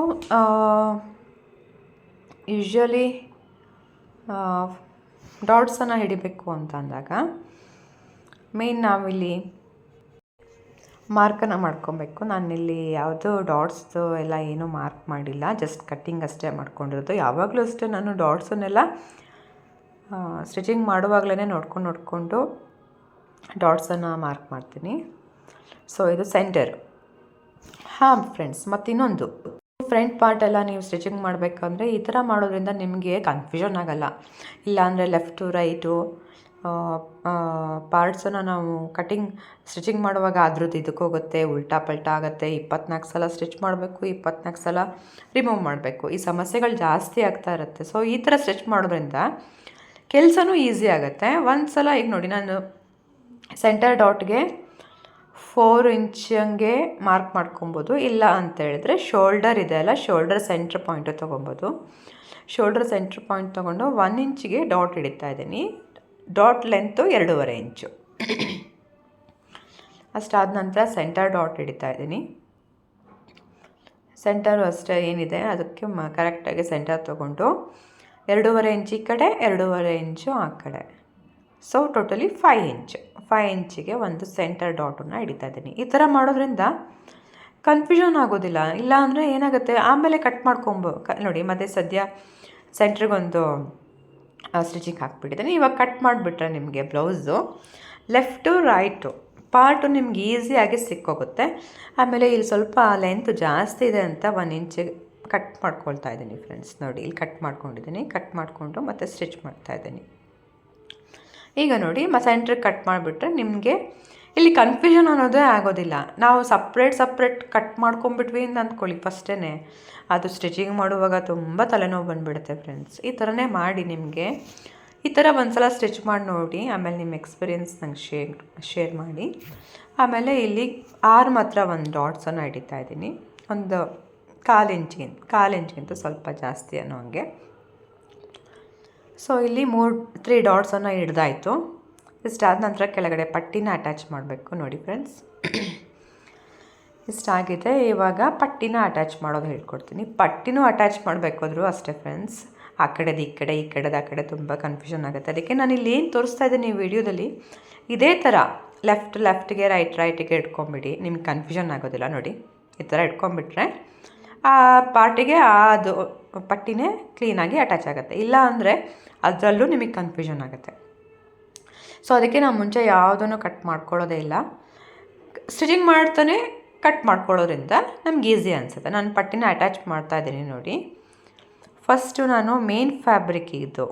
ಯೂಶ್ವಲಿ ಡಾಟ್ಸನ್ನು ಹಿಡಿಬೇಕು ಅಂತ ಅಂದಾಗ ಮೇನ್ ನಾವಿಲ್ಲಿ ಮಾರ್ಕನ್ನು ಮಾಡ್ಕೊಬೇಕು. ನಾನಿಲ್ಲಿ ಯಾವುದೋ ಡಾಟ್ಸ್ದು ಎಲ್ಲ ಏನೂ ಮಾರ್ಕ್ ಮಾಡಿಲ್ಲ. ಜಸ್ಟ್ ಕಟ್ಟಿಂಗ್ ಅಷ್ಟೇ ಮಾಡ್ಕೊಂಡಿರೋದು. ಯಾವಾಗಲೂ ಅಷ್ಟೇ ನಾನು ಡಾಟ್ಸನ್ನೆಲ್ಲ ಸ್ಟಿಚಿಂಗ್ ಮಾಡುವಾಗಲೇ ನೋಡ್ಕೊಂಡು ನೋಡಿಕೊಂಡು ಡಾಟ್ಸನ್ನು ಮಾರ್ಕ್ ಮಾಡ್ತೀನಿ. ಸೊ ಇದು ಸೆಂಟರ್ ಹಾಂ ಫ್ರೆಂಡ್ಸ್ ಮತ್ತು ಇನ್ನೊಂದು ಫ್ರಂಟ್ ಪಾರ್ಟ್ ಎಲ್ಲ ನೀವು ಸ್ಟಿಚಿಂಗ್ ಮಾಡಬೇಕಂದ್ರೆ ಈ ಥರ ಮಾಡೋದ್ರಿಂದ ನಿಮಗೆ ಕನ್ಫ್ಯೂಷನ್ ಆಗೋಲ್ಲ. ಇಲ್ಲಾಂದರೆ ಲೆಫ್ಟು ರೈಟು ಪಾರ್ಟ್ಸನ್ನು ನಾವು ಕಟಿಂಗ್ ಸ್ಟಿಚಿಂಗ್ ಮಾಡುವಾಗ ಅದ್ರದ್ದು ಇದಕ್ಕೆ ಹೋಗುತ್ತೆ, ಉಲ್ಟಾ ಪಲ್ಟಾ ಆಗುತ್ತೆ ಇಪ್ಪತ್ನಾಲ್ಕು ಸಲ ಸ್ಟಿಚ್ ಮಾಡಬೇಕು ಇಪ್ಪತ್ನಾಲ್ಕು ಸಲ ರಿಮೂವ್ ಮಾಡಬೇಕು. ಈ ಸಮಸ್ಯೆಗಳು ಜಾಸ್ತಿ ಆಗ್ತಾ ಇರುತ್ತೆ. ಸೊ ಈ ಥರ ಸ್ಟಿಚ್ ಮಾಡೋದ್ರಿಂದ ಕೆಲಸನೂ ಈಸಿ ಆಗುತ್ತೆ. ಒಂದು ಸಲ ಈಗ ನೋಡಿ ನಾನು ಸೆಂಟರ್ ಡಾಟ್ಗೆ ಫೋರ್ ಇಂಚಂಗೆ ಮಾರ್ಕ್ ಮಾಡ್ಕೊಬೋದು. ಇಲ್ಲ ಅಂತ ಹೇಳಿದ್ರೆ ಶೋಲ್ಡರ್ ಇದೆ ಅಲ್ಲ, ಶೋಲ್ಡರ್ ಸೆಂಟ್ರ್ ಪಾಯಿಂಟು ತೊಗೊಬೋದು. ಶೋಲ್ಡರ್ ಸೆಂಟ್ರ್ ಪಾಯಿಂಟ್ ತೊಗೊಂಡು ಒನ್ ಇಂಚಿಗೆ ಡಾಟ್ ಹಿಡಿತಾ ಇದ್ದೀನಿ. ಡಾಟ್ ಲೆಂತು ಎರಡೂವರೆ ಇಂಚು. ಅಷ್ಟಾದ ನಂತರ ಸೆಂಟರ್ ಡಾಟ್ ಹಿಡಿತಾ ಇದ್ದೀನಿ. ಸೆಂಟರು ಅಷ್ಟೇ ಏನಿದೆ, ಅದಕ್ಕೆ ಕರೆಕ್ಟಾಗಿ ಸೆಂಟರ್ ತೊಗೊಂಡು ಎರಡೂವರೆ ಇಂಚ್ ಈ ಕಡೆ, ಎರಡೂವರೆ ಇಂಚು ಆ ಕಡೆ. So totally five inch five ಇಂಚಿಗೆ ಒಂದು ಸೆಂಟರ್ ಡಾಟನ್ನು ಹಿಡಿತಾ ಇದ್ದೀನಿ. ಈ ಥರ ಮಾಡೋದ್ರಿಂದ ಕನ್ಫ್ಯೂಷನ್ ಆಗೋದಿಲ್ಲ. ಇಲ್ಲ ಅಂದರೆ ಏನಾಗುತ್ತೆ? ಆಮೇಲೆ ಕಟ್ ಮಾಡ್ಕೊಂಬ ನೋಡಿ, ಮತ್ತು ಸದ್ಯ ಸೆಂಟ್ರಿಗೊಂದು ಸ್ಟಿಚಿಂಗ್ ಹಾಕ್ಬಿಟ್ಟಿದ್ದೀನಿ. ಇವಾಗ ಕಟ್ ಮಾಡಿಬಿಟ್ರೆ ನಿಮಗೆ ಬ್ಲೌಸು ಲೆಫ್ಟು ರೈಟು ಪಾರ್ಟು ನಿಮ್ಗೆ ಈಸಿಯಾಗಿ ಸಿಕ್ಕೋಗುತ್ತೆ. ಆಮೇಲೆ ಇಲ್ಲಿ ಸ್ವಲ್ಪ ಲೆಂತ್ ಜಾಸ್ತಿ ಇದೆ ಅಂತ ಒನ್ ಇಂಚಿಗೆ ಕಟ್ ಮಾಡ್ಕೊಳ್ತಾ ಇದ್ದೀನಿ ಫ್ರೆಂಡ್ಸ್ ನೋಡಿ, ಇಲ್ಲಿ ಕಟ್ ಮಾಡ್ಕೊಂಡಿದ್ದೀನಿ. ಕಟ್ ಮಾಡಿಕೊಂಡು ಮತ್ತೆ ಸ್ಟಿಚ್ ಮಾಡ್ತಾ ಇದ್ದೀನಿ. ಈಗ ನೋಡಿ ಸೆಂಟ್ರಿಗೆ ಕಟ್ ಮಾಡಿಬಿಟ್ರೆ ನಿಮಗೆ ಇಲ್ಲಿ ಕನ್ಫ್ಯೂಷನ್ ಅನ್ನೋದೇ ಆಗೋದಿಲ್ಲ. ನಾವು ಸಪ್ರೇಟ್ ಸಪ್ರೇಟ್ ಕಟ್ ಮಾಡ್ಕೊಂಬಿಟ್ವಿ ಅಂತ ಅಂದ್ಕೊಳ್ಳಿ ಫಸ್ಟೇ ಅದು ಸ್ಟಿಚಿಂಗ್ ಮಾಡುವಾಗ ತುಂಬ ತಲೆನೋವು ಬಂದುಬಿಡುತ್ತೆ ಫ್ರೆಂಡ್ಸ್ ಈ ಥರನೇ ಮಾಡಿ ನಿಮಗೆ. ಈ ಥರ ಒಂದು ಸಲ ಸ್ಟಿಚ್ ಮಾಡಿ ನೋಡಿ, ಆಮೇಲೆ ನಿಮ್ಮ ಎಕ್ಸ್ಪೀರಿಯೆನ್ಸ್ ನಂಗೆ ಶೇರ್ ಶೇರ್ ಮಾಡಿ. ಆಮೇಲೆ ಇಲ್ಲಿ ಆರು ಮಾತ್ರ ಒಂದು ಡಾಟ್ಸನ್ನು ಹಿಡಿತಾ ಇದ್ದೀನಿ. ಒಂದು ಕಾಲು ಇಂಚಿಗಿಂತ ಕಾಲು ಇಂಚಿಗಿಂತ ಸ್ವಲ್ಪ ಜಾಸ್ತಿ ಅನ್ನೋ ಹಂಗೆ. ಸೊ ಇಲ್ಲಿ ಮೂರು ತ್ರೀ ಡಾಟ್ಸನ್ನು ಹಿಡ್ದಾಯಿತು. ಇಷ್ಟಾದ ನಂತರ ಕೆಳಗಡೆ ಪಟ್ಟಿನ ಅಟ್ಯಾಚ್ ಮಾಡಬೇಕು. ನೋಡಿ ಫ್ರೆಂಡ್ಸ್ ಇಷ್ಟಾಗಿದೆ ಇವಾಗ ಪಟ್ಟಿನ ಅಟ್ಯಾಚ್ ಮಾಡೋದು ಹೇಳ್ಕೊಡ್ತೀನಿ. ಪಟ್ಟಿನೂ ಅಟ್ಯಾಚ್ ಮಾಡಬೇಕಾದ್ರೂ ಅಷ್ಟೇ ಫ್ರೆಂಡ್ಸ್ ಆ ಕಡೆದು ಈ ಕಡೆ, ಈ ಕಡೆದು ಆ ಕಡೆ ತುಂಬ ಕನ್ಫ್ಯೂಷನ್ ಆಗುತ್ತೆ. ಅದಕ್ಕೆ ನಾನು ಇಲ್ಲಿ ಏನು ತೋರಿಸ್ತಾ ಇದ್ದೀನಿ ಈ ವಿಡಿಯೋದಲ್ಲಿ? ಇದೇ ಥರ ಲೆಫ್ಟ್ ಲೆಫ್ಟ್ಗೆ ರೈಟ್ ರೈಟಿಗೆ ಇಟ್ಕೊಂಬಿಡಿ ನಿಮ್ಗೆ ಕನ್ಫ್ಯೂಷನ್ ಆಗೋದಿಲ್ಲ. ನೋಡಿ, ಈ ಥರ ಇಟ್ಕೊಂಬಿಟ್ರೆ ಆ ಪಾರ್ಟಿಗೆ ಅದು ಪಟ್ಟಿನೇ ಕ್ಲೀನಾಗಿ ಅಟ್ಯಾಚ್ ಆಗುತ್ತೆ. ಇಲ್ಲ ಅಂದರೆ ಅದರಲ್ಲೂ ನಿಮಗೆ ಕನ್ಫ್ಯೂಷನ್ ಆಗುತ್ತೆ. ಸೊ ಅದಕ್ಕೆ ನಾನು ಮುಂಚೆ ಯಾವುದನ್ನು ಕಟ್ ಮಾಡ್ಕೊಳ್ಳೋದೇ ಇಲ್ಲ. ಸ್ಟಿಚಿಂಗ್ ಮಾಡ್ತಾನೆ ಕಟ್ ಮಾಡ್ಕೊಳ್ಳೋದ್ರಿಂದ ನಮ್ಗೆ ಈಸಿ ಅನಿಸುತ್ತೆ. ನಾನು ಪಟ್ಟಿನ ಅಟ್ಯಾಚ್ ಮಾಡ್ತಾ ಇದ್ದೀನಿ ನೋಡಿ. ಫಸ್ಟು ನಾನು ಮೇನ್ ಫ್ಯಾಬ್ರಿಕ್ ಇದು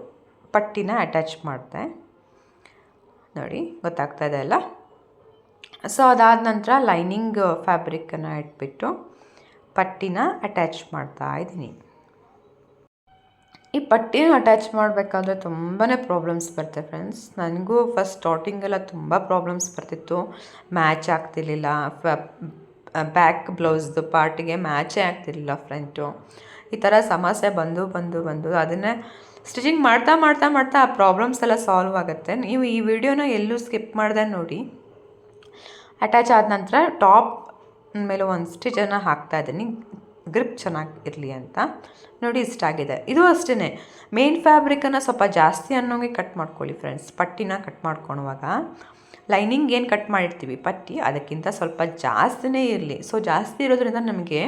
ಪಟ್ಟಿನ ಅಟ್ಯಾಚ್ ಮಾಡಿದೆ. ನೋಡಿ, ಗೊತ್ತಾಗ್ತಾ ಇದೆ ಅಲ್ಲ? ಸೊ ಅದಾದ ನಂತರ ಲೈನಿಂಗ್ ಫ್ಯಾಬ್ರಿಕ್ಕನ್ನು ಇಟ್ಬಿಟ್ಟು ಪಟ್ಟಿನ ಅಟ್ಯಾಚ್ ಮಾಡ್ತಾ ಇದ್ದೀನಿ. ಈ ಪಟ್ಟಿನ ಅಟ್ಯಾಚ್ ಮಾಡಬೇಕಾದ್ರೆ ತುಂಬಾ ಪ್ರಾಬ್ಲಮ್ಸ್ ಬರುತ್ತೆ ಫ್ರೆಂಡ್ಸ್ ನನಗೂ ಫಸ್ಟ್ ಸ್ಟಾರ್ಟಿಂಗೆಲ್ಲ ತುಂಬ ಪ್ರಾಬ್ಲಮ್ಸ್ ಬರ್ತಿತ್ತು. ಮ್ಯಾಚ್ ಆಗ್ತಿರ್ಲಿಲ್ಲ. ಬ್ಯಾಕ್ ಬ್ಲೌಸ್ದು ಪಾರ್ಟಿಗೆ ಮ್ಯಾಚೇ ಆಗ್ತಿರ್ಲಿಲ್ಲ ಫ್ರೆಂಟು ಈ ಥರ ಸಮಸ್ಯೆ ಬಂದು ಬಂದು ಬಂದು ಅದನ್ನೇ ಸ್ಟಿಚಿಂಗ್ ಮಾಡ್ತಾ ಮಾಡ್ತಾ ಮಾಡ್ತಾ ಆ ಪ್ರಾಬ್ಲಮ್ಸ್ ಎಲ್ಲ ಸಾಲ್ವ್ ಆಗುತ್ತೆ. ನೀವು ಈ ವಿಡಿಯೋನ ಎಲ್ಲೂ ಸ್ಕಿಪ್ ಮಾಡ್ದೆ ನೋಡಿ. ಅಟ್ಯಾಚ್ ಆದ ನಂತರ ಟಾಪ್ ಮೇಲೆ ಒಂದು ಸ್ಟಿಚನ್ನು ಹಾಕ್ತಾ ಇದ್ದೀನಿ ಗ್ರಿಪ್ ಚೆನ್ನಾಗಿ ಇರಲಿ ಅಂತ. ನೋಡಿ, ಇಷ್ಟ ಆಗಿದೆ. ಇದು ಅಷ್ಟೇ ಮೇನ್ ಫ್ಯಾಬ್ರಿಕನ್ನು ಸ್ವಲ್ಪ ಜಾಸ್ತಿ ಅನ್ನೋಂಗೆ ಕಟ್ ಮಾಡ್ಕೊಳ್ಳಿ ಫ್ರೆಂಡ್ಸ್ ಪಟ್ಟಿನ ಕಟ್ ಮಾಡ್ಕೊಳುವಾಗ ಲೈನಿಂಗ್ ಏನು ಕಟ್ ಮಾಡಿರ್ತೀವಿ? ಪಟ್ಟಿ. ಅದಕ್ಕಿಂತ ಸ್ವಲ್ಪ ಜಾಸ್ತಿನೇ ಇರಲಿ. ಸೊ ಜಾಸ್ತಿ ಇರೋದ್ರಿಂದ ನಮಗೆ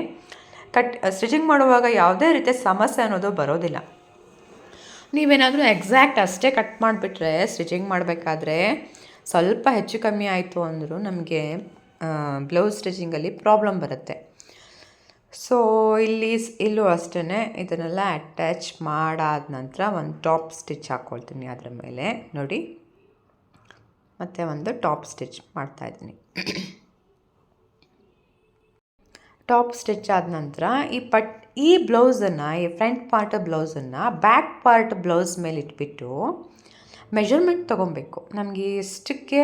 ಕಟ್ ಸ್ಟಿಚಿಂಗ್ ಮಾಡುವಾಗ ಯಾವುದೇ ರೀತಿಯ ಸಮಸ್ಯೆ ಅನ್ನೋದು ಬರೋದಿಲ್ಲ. ನೀವೇನಾದರೂ ಎಕ್ಸಾಕ್ಟ್ ಅಷ್ಟೇ ಕಟ್ ಮಾಡಿಬಿಟ್ರೆ ಸ್ಟಿಚಿಂಗ್ ಮಾಡಬೇಕಾದ್ರೆ ಸ್ವಲ್ಪ ಹೆಚ್ಚು ಕಮ್ಮಿ ಆಯಿತು ಅಂದರೂ ನಮಗೆ ಬ್ಲೌಸ್ ಸ್ಟಿಚಿಂಗಲ್ಲಿ ಪ್ರಾಬ್ಲಮ್ ಬರುತ್ತೆ. ಸೊ ಇಲ್ಲಿ ಇಲ್ಲೂ ಅಷ್ಟೇ ಇದನ್ನೆಲ್ಲ ಅಟ್ಯಾಚ್ ಮಾಡಾದ ನಂತರ ಒಂದು ಟಾಪ್ ಸ್ಟಿಚ್ ಹಾಕ್ಕೊಳ್ತೀನಿ ಅದರ ಮೇಲೆ. ನೋಡಿ. ಮತ್ತು ಒಂದು ಟಾಪ್ ಸ್ಟಿಚ್ ಮಾಡ್ತಾಯಿದ್ದೀನಿ ಟಾಪ್ ಸ್ಟಿಚ್ ಆದ ನಂತರ ಈ ಪಟ್, ಈ ಬ್ಲೌಸನ್ನು ಈ ಫ್ರಂಟ್ ಪಾರ್ಟ್ ಬ್ಲೌಸನ್ನು ಬ್ಯಾಕ್ ಪಾರ್ಟ್ ಬ್ಲೌಸ್ ಮೇಲೆ ಇಟ್ಬಿಟ್ಟು ಮೆಷರ್ಮೆಂಟ್ ತೊಗೊಬೇಕು. ನಮಗೆ ಇಷ್ಟಕ್ಕೆ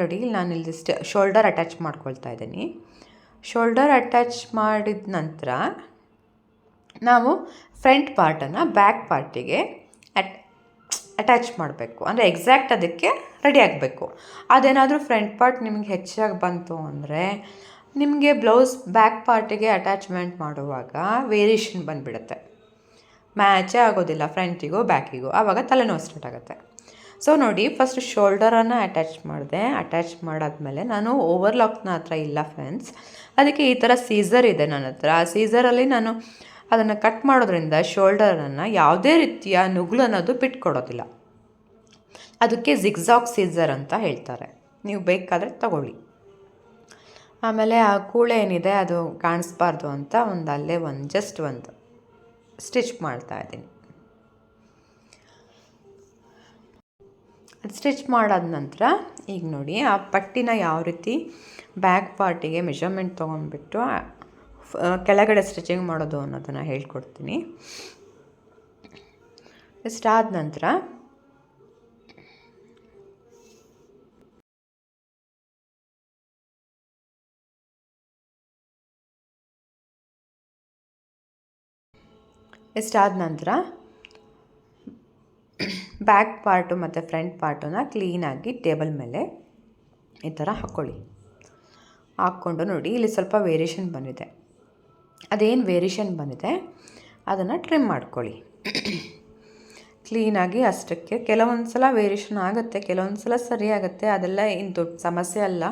ನೋಡಿ ನಾನು ಇಲ್ಲಿ ಶೋಲ್ಡರ್ ಅಟ್ಯಾಚ್ ಮಾಡ್ಕೊಳ್ತಾ ಇದ್ದೀನಿ. ಶೋಲ್ಡರ್ ಅಟ್ಯಾಚ್ ಮಾಡಿದ ನಂತರ ನಾವು ಫ್ರಂಟ್ ಪಾರ್ಟನ್ನು ಬ್ಯಾಕ್ ಪಾರ್ಟಿಗೆ ಅಟ್ ಅಟ್ಯಾಚ್ ಮಾಡಬೇಕು. ಅಂದರೆ ಎಕ್ಸಾಕ್ಟ್ ಅದಕ್ಕೆ ರೆಡಿ ಆಗಬೇಕು. ಅದೇನಾದರೂ ಫ್ರಂಟ್ ಪಾರ್ಟ್ ನಿಮಗೆ ಹೆಚ್ಚಾಗಿ ಬಂತು ಅಂದರೆ ನಿಮಗೆ ಬ್ಲೌಸ್ ಬ್ಯಾಕ್ ಪಾರ್ಟಿಗೆ ಅಟ್ಯಾಚ್ಮೆಂಟ್ ಮಾಡುವಾಗ ವೇರಿಯೇಷನ್ ಬಂದುಬಿಡುತ್ತೆ. ಮ್ಯಾಚೇ ಆಗೋದಿಲ್ಲ ಫ್ರಂಟಿಗೂ ಬ್ಯಾಕಿಗೂ ಆವಾಗ ತಲೆನೋವು ಸ್ಟಾರ್ಟ್ ಆಗುತ್ತೆ. ಸೊ ನೋಡಿ ಫಸ್ಟ್ ಶೋಲ್ಡರನ್ನು ಅಟ್ಯಾಚ್ ಮಾಡಿದೆ. ಅಟ್ಯಾಚ್ ಮಾಡಾದ್ಮೇಲೆ ನಾನು ಓವರ್ಲಾಕ್ನ ಹತ್ರ ಇಲ್ಲ ಫ್ರೆಂಡ್ಸ್ ಅದಕ್ಕೆ ಈ ಥರ ಸೀಸರ್ ಇದೆ ನನ್ನ ಹತ್ರ. ಆ ಸೀಸರಲ್ಲಿ ನಾನು ಅದನ್ನು ಕಟ್ ಮಾಡೋದ್ರಿಂದ ಶೋಲ್ಡರನ್ನು ಯಾವುದೇ ರೀತಿಯ ನುಗ್ಲು ಅನ್ನೋದು ಬಿಟ್ಕೊಡೋದಿಲ್ಲ. ಅದಕ್ಕೆ ಜಿಗ್ಜಾಗ್ ಸೀಸರ್ ಅಂತ ಹೇಳ್ತಾರೆ. ನೀವು ಬೇಕಾದರೆ ತಗೊಳ್ಳಿ. ಆಮೇಲೆ ಆ ಕೂಳೆ ಏನಿದೆ ಅದು ಕಾಣಿಸ್ಬಾರ್ದು ಅಂತ ಒಂದು ಅಲ್ಲೇ ಒಂದು ಜಸ್ಟ್ ಒಂದು ಸ್ಟಿಚ್ ಮಾಡ್ತಾ ಇದ್ದೀನಿ. ಸ್ಟಿಚ್ ಮಾಡಾದ ನಂತರ, ಈಗ ನೋಡಿ ಆ ಪಟ್ಟಿನ ಯಾವ ರೀತಿ ಬ್ಯಾಕ್ ಪಾರ್ಟಿಗೆ ಮೆಷರ್ಮೆಂಟ್ ತೊಗೊಂಡ್ಬಿಟ್ಟು ಕೆಳಗಡೆ ಸ್ಟಿಚಿಂಗ್ ಮಾಡೋದು ಅನ್ನೋದನ್ನು ಹೇಳ್ಕೊಡ್ತೀನಿ. ಇಷ್ಟಾದ ನಂತರ ಇಷ್ಟಾದ ನಂತರ ಬ್ಯಾಕ್ ಪಾರ್ಟು ಮತ್ತು ಫ್ರಂಟ್ ಪಾರ್ಟನ್ನು ಕ್ಲೀನಾಗಿ ಟೇಬಲ್ ಮೇಲೆ ಈ ಥರ ಹಾಕ್ಕೊಳ್ಳಿ ಹಾಕ್ಕೊಂಡು ನೋಡಿ, ಇಲ್ಲಿ ಸ್ವಲ್ಪ ವೇರಿಯೇಷನ್ ಬಂದಿದೆ. ಅದೇನು ವೇರಿಯೇಷನ್ ಬಂದಿದೆ, ಅದನ್ನು ಟ್ರಿಮ್ ಮಾಡ್ಕೊಳ್ಳಿ. ಕ್ಲೀನಾಗಿ ಅಷ್ಟಕ್ಕೆ ಕೆಲವೊಂದು ಸಲ ವೇರಿಯೇಷನ್ ಆಗುತ್ತೆ ಕೆಲವೊಂದು ಸಲ ಸರಿ ಆಗುತ್ತೆ, ಅದೆಲ್ಲ ಏನು ದೊಡ್ಡ ಸಮಸ್ಯೆ ಅಲ್ಲ.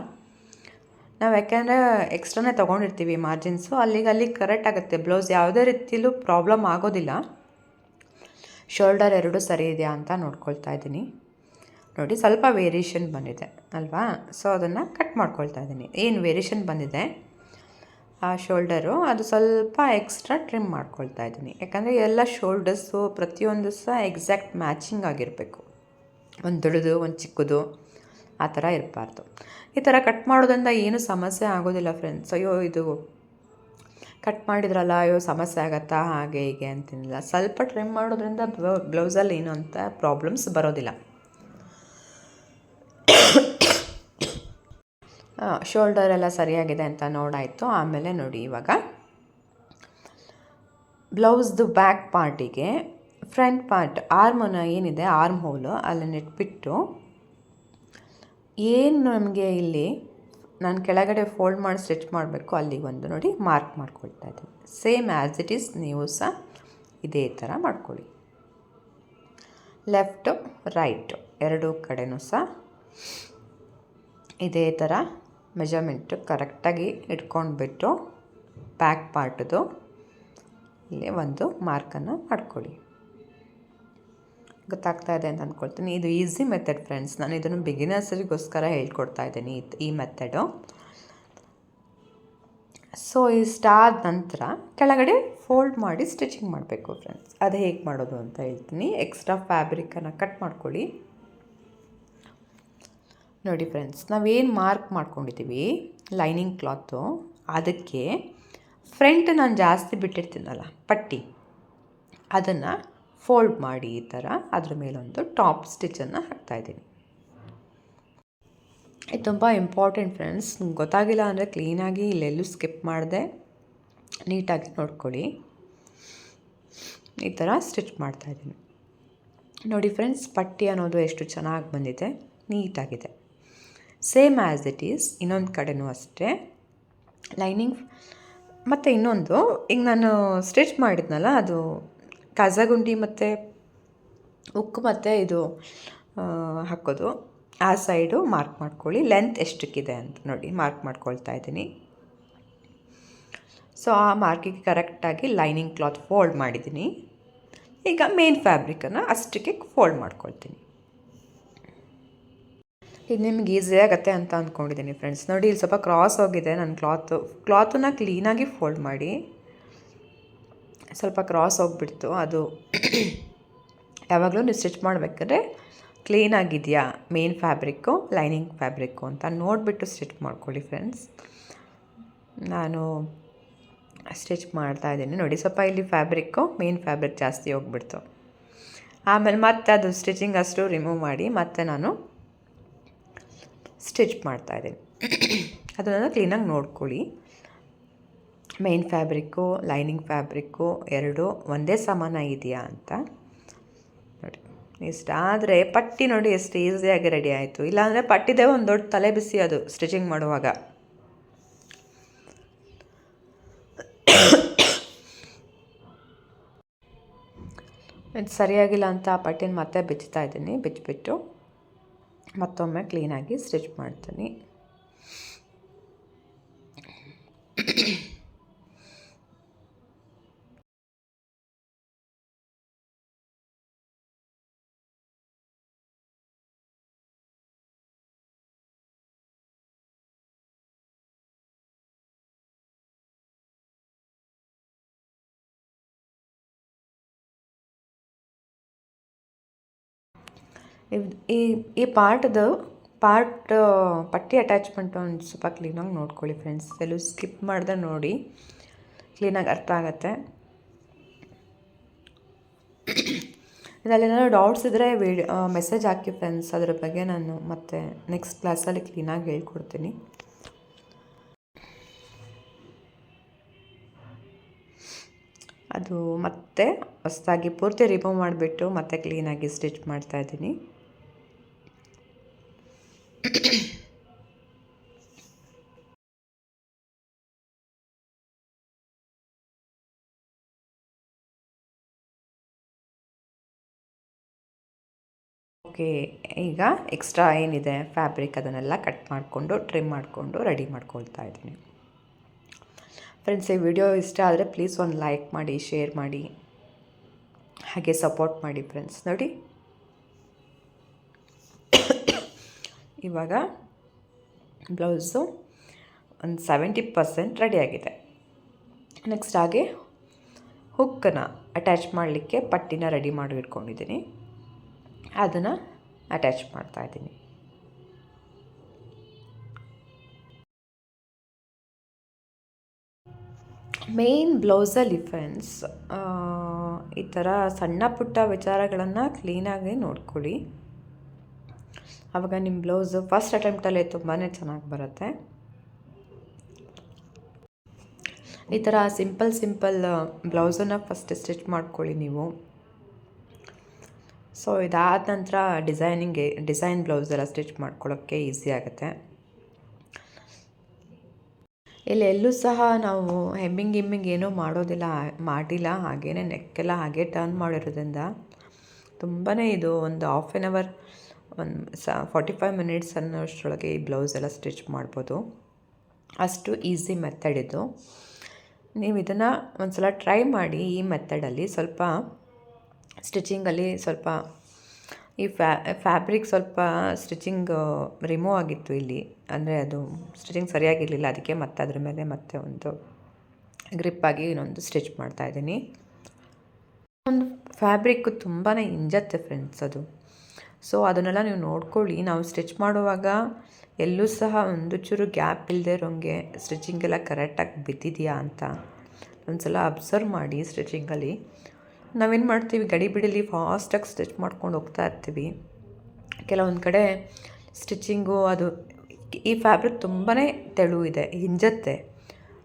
ನಾವು ಯಾಕೆಂದರೆ ಎಕ್ಸ್ಟ್ರಾನೇ ತೊಗೊಂಡಿರ್ತೀವಿ ಮಾರ್ಜಿನ್ಸು ಅಲ್ಲಿಗೆ ಅಲ್ಲಿಗೆ ಕರೆಕ್ಟ್ ಆಗುತ್ತೆ. ಬ್ಲೌಸ್ ಯಾವುದೇ ರೀತಿಯಲ್ಲೂ ಪ್ರಾಬ್ಲಮ್ ಆಗೋದಿಲ್ಲ. ಶೋಲ್ಡರ್ ಎರಡು ಸರಿ ಇದೆಯಾ ಅಂತ ನೋಡ್ಕೊಳ್ತಾ ಇದ್ದೀನಿ. ನೋಡಿ, ಸ್ವಲ್ಪ ವೇರಿಯೇಷನ್ ಬಂದಿದೆ, ಅಲ್ವಾ? ಸೊ ಅದನ್ನು ಕಟ್ ಮಾಡ್ಕೊಳ್ತಾ ಇದ್ದೀನಿ. ಏನು ವೇರಿಯೇಷನ್ ಬಂದಿದೆ? ಆ ಶೋಲ್ಡರು, ಅದು ಸ್ವಲ್ಪ ಎಕ್ಸ್ಟ್ರಾ ಟ್ರಿಮ್ ಮಾಡ್ಕೊಳ್ತಾ ಇದ್ದೀನಿ. ಯಾಕಂದರೆ ಎಲ್ಲ ಶೋಲ್ಡರ್ಸು ಪ್ರತಿಯೊಂದು ಸಹ ಎಕ್ಸಾಕ್ಟ್ ಮ್ಯಾಚಿಂಗ್ ಆಗಿರಬೇಕು. ಒಂದು ದುಡಿದು ಒಂದು ಚಿಕ್ಕದು, ಆ ಥರ ಇರಬಾರ್ದು. ಈ ಥರ ಕಟ್ ಮಾಡೋದ್ರಿಂದ ಏನು ಸಮಸ್ಯೆ ಆಗೋದಿಲ್ಲ ಫ್ರೆಂಡ್ಸ್ ಅಯ್ಯೋ, ಇದು ಕಟ್ ಮಾಡಿದ್ರಲ್ಲ, ಅಯ್ಯೋ ಸಮಸ್ಯೆ ಆಗತ್ತಾ, ಹಾಗೆ ಹೀಗೆ ಅಂತಿಲ್ಲ ಸ್ವಲ್ಪ ಟ್ರಿಮ್ ಮಾಡೋದ್ರಿಂದ ಬ್ಲೌಸಲ್ಲಿ ಏನು ಅಂತ ಪ್ರಾಬ್ಲಮ್ಸ್ ಬರೋದಿಲ್ಲ. ಶೋಲ್ಡರ್ ಎಲ್ಲ ಸರಿಯಾಗಿದೆ ಅಂತ ನೋಡಾಯಿತು. ಆಮೇಲೆ ನೋಡಿ ಇವಾಗ. ಬ್ಲೌಸ್ದು ಬ್ಯಾಕ್ ಪಾರ್ಟಿಗೆ ಫ್ರಂಟ್ ಪಾರ್ಟ್ ಆರ್ಮನ ಏನಿದೆ ಆರ್ಮ್ ಹೋಲು ಅಲ್ಲಿ ನೆಟ್ಬಿಟ್ಟು, ಏನು ನಮಗೆ ಇಲ್ಲಿ ನಾನು ಕೆಳಗಡೆ ಫೋಲ್ಡ್ ಮಾಡಿ ಸ್ಟಿಚ್ ಮಾಡಬೇಕು. ಅಲ್ಲಿ ಒಂದು ನೋಡಿ ಮಾರ್ಕ್ ಮಾಡ್ಕೊಳ್ತಾ ಇದ್ದೀನಿ. ಸೇಮ್ ಆ್ಯಸ್ ಇಟ್ ಈಸ್ ನೀವು ಸಹ ಇದೇ ಥರ ಮಾಡ್ಕೊಳ್ಳಿ. ಲೆಫ್ಟು ರೈಟು ಎರಡೂ ಕಡೆನೂ ಸಹ ಇದೇ ಥರ ಮೆಜರ್ಮೆಂಟು ಕರೆಕ್ಟಾಗಿ ಇಟ್ಕೊಂಡ್ಬಿಟ್ಟು ಬ್ಯಾಕ್ ಪಾರ್ಟ್ದು ಇಲ್ಲಿ ಒಂದು ಮಾರ್ಕನ್ನು ಮಾಡ್ಕೊಳ್ಳಿ. ಗೊತ್ತಾಗ್ತಾ ಇದೆ ಅಂತ ಅಂದ್ಕೊಳ್ತೀನಿ ಇದು ಈಸಿ ಮೆಥಡ್ ಫ್ರೆಂಡ್ಸ್ ನಾನು ಇದನ್ನು ಬಿಗಿನರ್ಸರಿಗೋಸ್ಕರ ಹೇಳ್ಕೊಡ್ತಾ ಇದ್ದೀನಿ ಈ ಮೆಥಡು ಸೊ ಇಷ್ಟಾದ ನಂತರ ಕೆಳಗಡೆ ಫೋಲ್ಡ್ ಮಾಡಿ ಸ್ಟಿಚಿಂಗ್ ಮಾಡಬೇಕು ಫ್ರೆಂಡ್ಸ್ ಅದು ಹೇಗೆ ಮಾಡೋದು ಅಂತ ಹೇಳ್ತೀನಿ. ಎಕ್ಸ್ಟ್ರಾ ಫ್ಯಾಬ್ರಿಕನ್ನು ಕಟ್ ಮಾಡ್ಕೊಳ್ಳಿ. ನೋಡಿ ಫ್ರೆಂಡ್ಸ್ ನಾವೇನು ಮಾರ್ಕ್ ಮಾಡ್ಕೊಂಡಿದ್ದೀವಿ? ಲೈನಿಂಗ್ ಕ್ಲಾತು ಅದಕ್ಕೆ ಫ್ರಂಟ್ ನಾನು ಜಾಸ್ತಿ ಬಿಟ್ಟಿರ್ತೀನಲ್ಲ, ಪಟ್ಟಿ. ಅದನ್ನು ಫೋಲ್ಡ್ ಮಾಡಿ ಈ ಥರ ಅದ್ರ ಮೇಲೊಂದು ಟಾಪ್ ಸ್ಟಿಚ್ಚನ್ನು ಹಾಕ್ತಾಯಿದ್ದೀನಿ ಇದು ತುಂಬ ಇಂಪಾರ್ಟೆಂಟ್ ಫ್ರೆಂಡ್ಸ್ ಗೊತ್ತಾಗಿಲ್ಲ ಅಂದರೆ ಕ್ಲೀನಾಗಿ ಇಲ್ಲೆಲ್ಲೂ ಸ್ಕಿಪ್ ಮಾಡಿದೆ. ನೀಟಾಗಿ ನೋಡ್ಕೊಳ್ಳಿ. ಈ ಥರ ಸ್ಟಿಚ್ ಮಾಡ್ತಾ ಇದ್ದೀನಿ. ನೋಡಿ ಫ್ರೆಂಡ್ಸ್, ಪಟ್ಟಿ ಅನ್ನೋದು ಎಷ್ಟು ಚೆನ್ನಾಗಿ ಬಂದಿದೆ, ನೀಟಾಗಿದೆ. ಸೇಮ್ ಆ್ಯಸ್ ಇಟ್ ಈಸ್, ಇನ್ನೊಂದು ಕಡೆನೂ ಅಷ್ಟೇ. ಲೈನಿಂಗ್, ಮತ್ತು ಇನ್ನೊಂದು, ಈಗ ನಾನು ಸ್ಟಿಚ್ ಮಾಡಿದ್ನಲ್ಲ, ಅದು ಕಸಗುಂಡಿ ಮತ್ತು ಉಕ್ಕು ಮತ್ತು ಇದು ಹಾಕೋದು. ಆ ಸೈಡು ಮಾರ್ಕ್ ಮಾಡ್ಕೊಳ್ಳಿ. ಲೆಂತ್ ಎಷ್ಟಕ್ಕಿದೆ ಅಂತ ನೋಡಿ ಮಾರ್ಕ್ ಮಾಡ್ಕೊಳ್ತಾ ಇದ್ದೀನಿ. ಸೊ ಆ ಮಾರ್ಕಿಗೆ ಕರೆಕ್ಟಾಗಿ ಲೈನಿಂಗ್ ಕ್ಲಾತ್ ಫೋಲ್ಡ್ ಮಾಡಿದ್ದೀನಿ. ಈಗ ಮೇನ್ ಫ್ಯಾಬ್ರಿಕನ್ನು ಅಷ್ಟಕ್ಕೆ ಫೋಲ್ಡ್ ಮಾಡ್ಕೊಳ್ತೀನಿ. ಇದು ನಿಮ್ಗೆ ಈಸಿ ಆಗುತ್ತೆ ಅಂತ ಅಂದ್ಕೊಂಡಿದ್ದೀನಿ ಫ್ರೆಂಡ್ಸ್ ನೋಡಿ, ಇಲ್ಲಿ ಸ್ವಲ್ಪ ಕ್ರಾಸ್ ಹೋಗಿದೆ. ನನ್ನ ಕ್ಲಾತು ಕ್ಲಾತನ್ನು ಕ್ಲೀನಾಗಿ ಫೋಲ್ಡ್ ಮಾಡಿ. ಸ್ವಲ್ಪ ಕ್ರಾಸ್ ಹೋಗ್ಬಿಡ್ತು. ಅದು ಯಾವಾಗಲೂ ನೀವು ಸ್ಟಿಚ್ ಮಾಡಬೇಕಾದ್ರೆ ಕ್ಲೀನಾಗಿದೆಯಾ ಮೇನ್ ಫ್ಯಾಬ್ರಿಕ್ಕು ಲೈನಿಂಗ್ ಫ್ಯಾಬ್ರಿಕ್ಕು ಅಂತ ನೋಡಿಬಿಟ್ಟು ಸ್ಟಿಚ್ ಮಾಡ್ಕೊಳ್ಳಿ ಫ್ರೆಂಡ್ಸ್ ನಾನು ಸ್ಟಿಚ್ ಮಾಡ್ತಾ ಇದ್ದೀನಿ. ನೋಡಿ, ಸ್ವಲ್ಪ ಇಲ್ಲಿ ಫ್ಯಾಬ್ರಿಕ್ಕು ಮೇನ್ ಫ್ಯಾಬ್ರಿಕ್ ಜಾಸ್ತಿ ಹೋಗ್ಬಿಡ್ತು. ಆಮೇಲೆ ಮತ್ತೆ ಅದು ಸ್ಟಿಚಿಂಗ್ ಅಷ್ಟು ರಿಮೂವ್ ಮಾಡಿ ಮತ್ತೆ ನಾನು ಸ್ಟಿಚ್ ಮಾಡ್ತಾಯಿದ್ದೀನಿ ಅದನ್ನು ಕ್ಲೀನಾಗಿ ನೋಡ್ಕೊಳ್ಳಿ. ಮೇನ್ ಫ್ಯಾಬ್ರಿಕ್ಕು ಲೈನಿಂಗ್ ಫ್ಯಾಬ್ರಿಕ್ಕು ಎರಡು ಒಂದೇ ಸಮಾನ ಇದೆಯಾ ಅಂತ? ನೋಡಿ ಇಷ್ಟ ಆದರೆ ಪಟ್ಟಿ ನೋಡಿ ಎಷ್ಟು ಈಸಿಯಾಗಿ ರೆಡಿ ಆಯಿತು. ಇಲ್ಲಾಂದರೆ ಪಟ್ಟಿದೆ ಒಂದು ದೊಡ್ಡ ತಲೆ ಬಿಸಿ ಅದು ಸ್ಟಿಚಿಂಗ್ ಮಾಡುವಾಗ. ಇದು ಸರಿಯಾಗಿಲ್ಲ ಅಂತ ಆ ಪಟ್ಟಿನ ಮತ್ತೆ ಬಿಚ್ಚುತ್ತಾ ಇದ್ದೀನಿ. ಬಿಚ್ಚಿಬಿಟ್ಟು ಮತ್ತೊಮ್ಮೆ ಕ್ಲೀನಾಗಿ ಸ್ಟಿಚ್ ಮಾಡ್ತೀನಿ. ಈ ಈ ಪಾರ್ಟ್ದು ಪಾರ್ಟ್ ಪಟ್ಟಿ ಅಟ್ಯಾಚ್ಮೆಂಟ್ ಒಂದು ಸ್ವಲ್ಪ ಕ್ಲೀನಾಗಿ ನೋಡ್ಕೊಳ್ಳಿ ಫ್ರೆಂಡ್ಸ್ ಎಲ್ಲೂ ಸ್ಕಿಪ್ ಮಾಡಿದೆ ನೋಡಿ. ಕ್ಲೀನಾಗಿ ಅರ್ಥ ಆಗುತ್ತೆ. ಇದರಲ್ಲೇನಾದ್ರು ಡೌಟ್ಸ್ ಇದ್ದರೆ ವಿಡಿಯೋ ಮೆಸೇಜ್ ಹಾಕಿ ಫ್ರೆಂಡ್ಸ್ ಅದ್ರ ಬಗ್ಗೆ ನಾನು ಮತ್ತೆ ನೆಕ್ಸ್ಟ್ ಕ್ಲಾಸಲ್ಲಿ ಕ್ಲೀನಾಗಿ ಹೇಳ್ಕೊಡ್ತೀನಿ. ಅದು ಮತ್ತೆ ಹೊಸದಾಗಿ ಪೂರ್ತಿ ರಿಮೂವ್ ಮಾಡಿಬಿಟ್ಟು ಮತ್ತೆ ಕ್ಲೀನಾಗಿ ಸ್ಟಿಚ್ ಮಾಡ್ತಾಯಿದ್ದೀನಿ ಓಕೆ ಈಗ ಎಕ್ಸ್ಟ್ರಾ ಏನಿದೆ? ಫ್ಯಾಬ್ರಿಕ್ ಅದನ್ನೆಲ್ಲ ಕಟ್ ಮಾಡಿಕೊಂಡು ಟ್ರಿಮ್ ಮಾಡಿಕೊಂಡು ರೆಡಿ ಮಾಡ್ಕೊಳ್ತಾ ಇದ್ದೀನಿ. ಫ್ರೆಂಡ್ಸ್ ಈ ವಿಡಿಯೋ ಇಷ್ಟ ಆದರೆ ಪ್ಲೀಸ್ ಒಂದು ಲೈಕ್ ಮಾಡಿ ಶೇರ್ ಮಾಡಿ, ಹಾಗೆ ಸಪೋರ್ಟ್ ಮಾಡಿ ಫ್ರೆಂಡ್ಸ್ ನೋಡಿ. ಇವಾಗ ಬ್ಲೌಸು ಒಂದು ಸೆವೆಂಟಿ ಪರ್ಸೆಂಟ್ ರೆಡಿಯಾಗಿದೆ ನೆಕ್ಸ್ಟ್ ಹಾಗೆ ಹುಕ್ಕನ್ನು ಅಟ್ಯಾಚ್ ಮಾಡಲಿಕ್ಕೆ ಪಟ್ಟಿನ ರೆಡಿ ಮಾಡಿ ಇಟ್ಕೊಂಡಿದ್ದೀನಿ. ಅದನ್ನು ಅಟ್ಯಾಚ್ ಮಾಡ್ತಾಯಿದ್ದೀನಿ ಮೇನ್ ಬ್ಲೌಸಲ್ಲಿ ಫ್ರೆಂಡ್ಸ್ ಈ ಥರ ಸಣ್ಣ ಪುಟ್ಟ ವಿಚಾರಗಳನ್ನು ಕ್ಲೀನಾಗಿ ನೋಡ್ಕೊಳ್ಳಿ. ಆವಾಗ ನಿಮ್ಮ ಬ್ಲೌಸು ಫಸ್ಟ್ ಅಟೆಂಪ್ಟಲ್ಲೇ ತುಂಬಾ ಚೆನ್ನಾಗಿ ಬರುತ್ತೆ. ಈ ಥರ ಸಿಂಪಲ್ ಸಿಂಪಲ್ ಬ್ಲೌಸನ್ನು ಫಸ್ಟ್ ಸ್ಟಿಚ್ ಮಾಡ್ಕೊಳ್ಳಿ ನೀವು. ಸೊ ಇದಾದ ನಂತರ ಡಿಸೈನಿಂಗ್ ಡಿಸೈನ್ ಬ್ಲೌಸ್ ಎಲ್ಲ ಸ್ಟಿಚ್ ಮಾಡ್ಕೊಳ್ಳೋಕ್ಕೆ ಈಸಿ ಆಗುತ್ತೆ. ಇಲ್ಲಿ ಎಲ್ಲೂ ಸಹ ನಾವು ಹೆಮ್ಮಿಂಗ್ ಹಿಮ್ಮಿಂಗ್ ಏನೂ ಮಾಡೋದಿಲ್ಲ, ಮಾಡಿಲ್ಲ ಹಾಗೇ ನೆಕ್ಕೆಲ್ಲ ಹಾಗೆ ಟರ್ನ್ ಮಾಡಿರೋದ್ರಿಂದ ತುಂಬಾ ಇದು ಒಂದು ಹಾಫ್ ಆನ್ ಅವರ್ ಒಂದು ಸ ಫಾರ್ಟಿ ಫೈವ್ ಮಿನಿಟ್ಸ್ ಅನ್ನೋಷ್ಟರೊಳಗೆ ಈ ಬ್ಲೌಸ್ ಎಲ್ಲ ಸ್ಟಿಚ್ ಮಾಡ್ಬೋದು. ಅಷ್ಟು ಈಸಿ ಮೆಥಡ್ ಇದು. ನೀವು ಇದನ್ನು ಒಂದು ಸಲ ಟ್ರೈ ಮಾಡಿ ಈ ಮೆಥಡಲ್ಲಿ ಸ್ವಲ್ಪ ಸ್ಟಿಚಿಂಗಲ್ಲಿ ಸ್ವಲ್ಪ ಈ ಫ್ಯಾ ಫ್ಯಾಬ್ರಿಕ್ ಸ್ವಲ್ಪ ಸ್ಟಿಚಿಂಗ್ ರಿಮೂವ್ ಆಗಿತ್ತು ಇಲ್ಲಿ. ಅಂದರೆ ಅದು ಸ್ಟಿಚಿಂಗ್ ಸರಿಯಾಗಿರಲಿಲ್ಲ. ಅದಕ್ಕೆ ಮತ್ತೆ ಅದ್ರ ಮೇಲೆ ಮತ್ತೆ ಒಂದು ಗ್ರಿಪ್ ಆಗಿ ಇನ್ನೊಂದು ಸ್ಟಿಚ್ ಮಾಡ್ತಾಯಿದ್ದೀನಿ ಒಂದು ಫ್ಯಾಬ್ರಿಕ್ಕು ತುಂಬಾ ಇಂಜತ್ತೆ ಫ್ರೆಂಡ್ಸ್ ಅದು. ಸೊ ಅದನ್ನೆಲ್ಲ ನೀವು ನೋಡ್ಕೊಳ್ಳಿ. ನಾವು ಸ್ಟಿಚ್ ಮಾಡುವಾಗ ಎಲ್ಲೂ ಸಹ ಒಂದು ಚೂರು ಗ್ಯಾಪ್ ಇಲ್ಲದೆ ಇರೋಂಗೆ ಸ್ಟಿಚಿಂಗೆಲ್ಲ ಕರೆಕ್ಟಾಗಿ ಬಿದ್ದಿದೆಯಾ ಅಂತ ಒಂದು ಸಲ ಅಬ್ಸರ್ವ್ ಮಾಡಿ ಸ್ಟಿಚಿಂಗಲ್ಲಿ ನಾವೇನು ಮಾಡ್ತೀವಿ? ಗಡಿ ಬಿಡಲಿ ಫಾಸ್ಟಾಗಿ ಸ್ಟಿಚ್ ಮಾಡ್ಕೊಂಡು ಹೋಗ್ತಾ ಇರ್ತೀವಿ. ಕೆಲವೊಂದು ಕಡೆ ಸ್ಟಿಚಿಂಗು ಅದು ಈ ಫ್ಯಾಬ್ರಿಕ್ ತುಂಬಾ ತೆಳು ಇದೆ, ಹಿಂಜತ್ತೆ.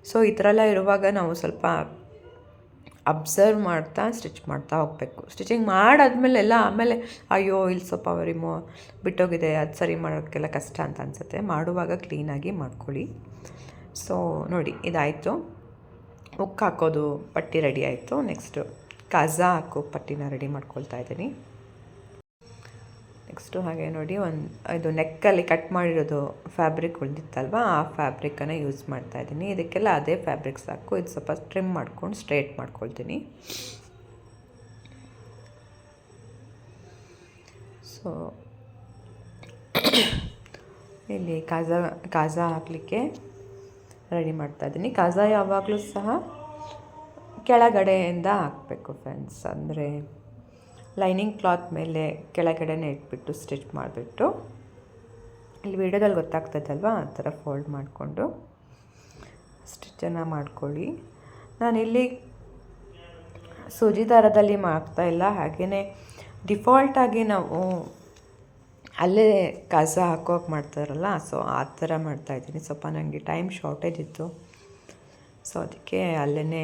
ಸೊ ಈ ಥರ ಎಲ್ಲ ಇರುವಾಗ ನಾವು ಸ್ವಲ್ಪ ಅಬ್ಸರ್ವ್ ಮಾಡ್ತಾ, ಸ್ಟಿಚ್ ಮಾಡ್ತಾ ಹೋಗಬೇಕು. ಸ್ಟಿಚಿಂಗ್ ಮಾಡಾದ್ಮೇಲೆ ಎಲ್ಲ ಆಮೇಲೆ, ಅಯ್ಯೋ, ಇಲ್ಲಿ ಸ್ವಲ್ಪ ರಿಮೋ ಬಿಟ್ಟೋಗಿದೆ, ಅದು ಸರಿ ಮಾಡೋಕ್ಕೆಲ್ಲ ಕಷ್ಟ ಅಂತ ಅನಿಸುತ್ತೆ. ಮಾಡುವಾಗ ಕ್ಲೀನಾಗಿ ಮಾಡ್ಕೊಳ್ಳಿ. ಸೊ ನೋಡಿ, ಇದಾಯಿತು. ಉಕ್ಕು ಹಾಕೋದು ಪಟ್ಟಿ ರೆಡಿ ಆಯಿತು. ನೆಕ್ಸ್ಟು ಕಸ ಹಾಕೋ ಪಟ್ಟಿನ ರೆಡಿ ಮಾಡ್ಕೊಳ್ತಾ ಇದ್ದೀನಿ. ನೆಕ್ಸ್ಟು ಹಾಗೆ ನೋಡಿ ಒಂದು, ಇದು ನೆಕ್ಕಲ್ಲಿ ಕಟ್ ಮಾಡಿರೋದು ಫ್ಯಾಬ್ರಿಕ್ ಉಳಿದಿತ್ತಲ್ವ? ಆ ಫ್ಯಾಬ್ರಿಕನ್ನು ಯೂಸ್ ಮಾಡ್ತಾ ಇದ್ದೀನಿ. ಇದಕ್ಕೆಲ್ಲ ಅದೇ ಫ್ಯಾಬ್ರಿಕ್ ಸಾಕು. ಇದು ಸ್ವಲ್ಪ ಟ್ರಿಮ್ ಮಾಡ್ಕೊಂಡು ಸ್ಟ್ರೇಟ್ ಮಾಡ್ಕೊಳ್ತೀನಿ. ಸೊ ಇಲ್ಲಿ ಕಾಜಾ ಕಾಜಾ ಹಾಕಲಿಕ್ಕೆ ರೆಡಿ ಮಾಡ್ತಾ ಇದ್ದೀನಿ. ಕಾಜಾ ಯಾವಾಗಲೂ ಸಹ ಕೆಳಗಡೆಯಿಂದ ಹಾಕಬೇಕು ಫ್ರೆಂಡ್ಸ್ ಅಂದರೆ ಲೈನಿಂಗ್ ಕ್ಲಾತ್ ಮೇಲೆ ಕೆಳಗಡೆನೇ ಇಟ್ಬಿಟ್ಟು ಸ್ಟಿಚ್ ಮಾಡಿಬಿಟ್ಟು, ಇಲ್ಲಿ ವಿಡಿಯೋದಲ್ಲಿ ಗೊತ್ತಾಗ್ತದಲ್ವ? ಆ ಥರ ಫೋಲ್ಡ್ ಮಾಡಿಕೊಂಡು ಸ್ಟಿಚ್ಚನ್ನು ಮಾಡ್ಕೊಳ್ಳಿ. ನಾನಿಲ್ಲಿ ಸೂಜಿ ದಾರದಲ್ಲಿ ಇಲ್ಲ. ಹಾಗೆಯೇ ಡಿಫಾಲ್ಟಾಗಿ ನಾವು ಅಲ್ಲೇ ಕಸ ಹಾಕೋಕೆ ಮಾಡ್ತಾರಲ್ಲ, ಸೊ ಆ ಥರ ಮಾಡ್ತಾಯಿದ್ದೀನಿ ಸ್ವಲ್ಪ ನನಗೆ ಟೈಮ್ ಶಾರ್ಟೇಜ್ ಇತ್ತು. ಸೊ ಅದಕ್ಕೆ ಅಲ್ಲೇ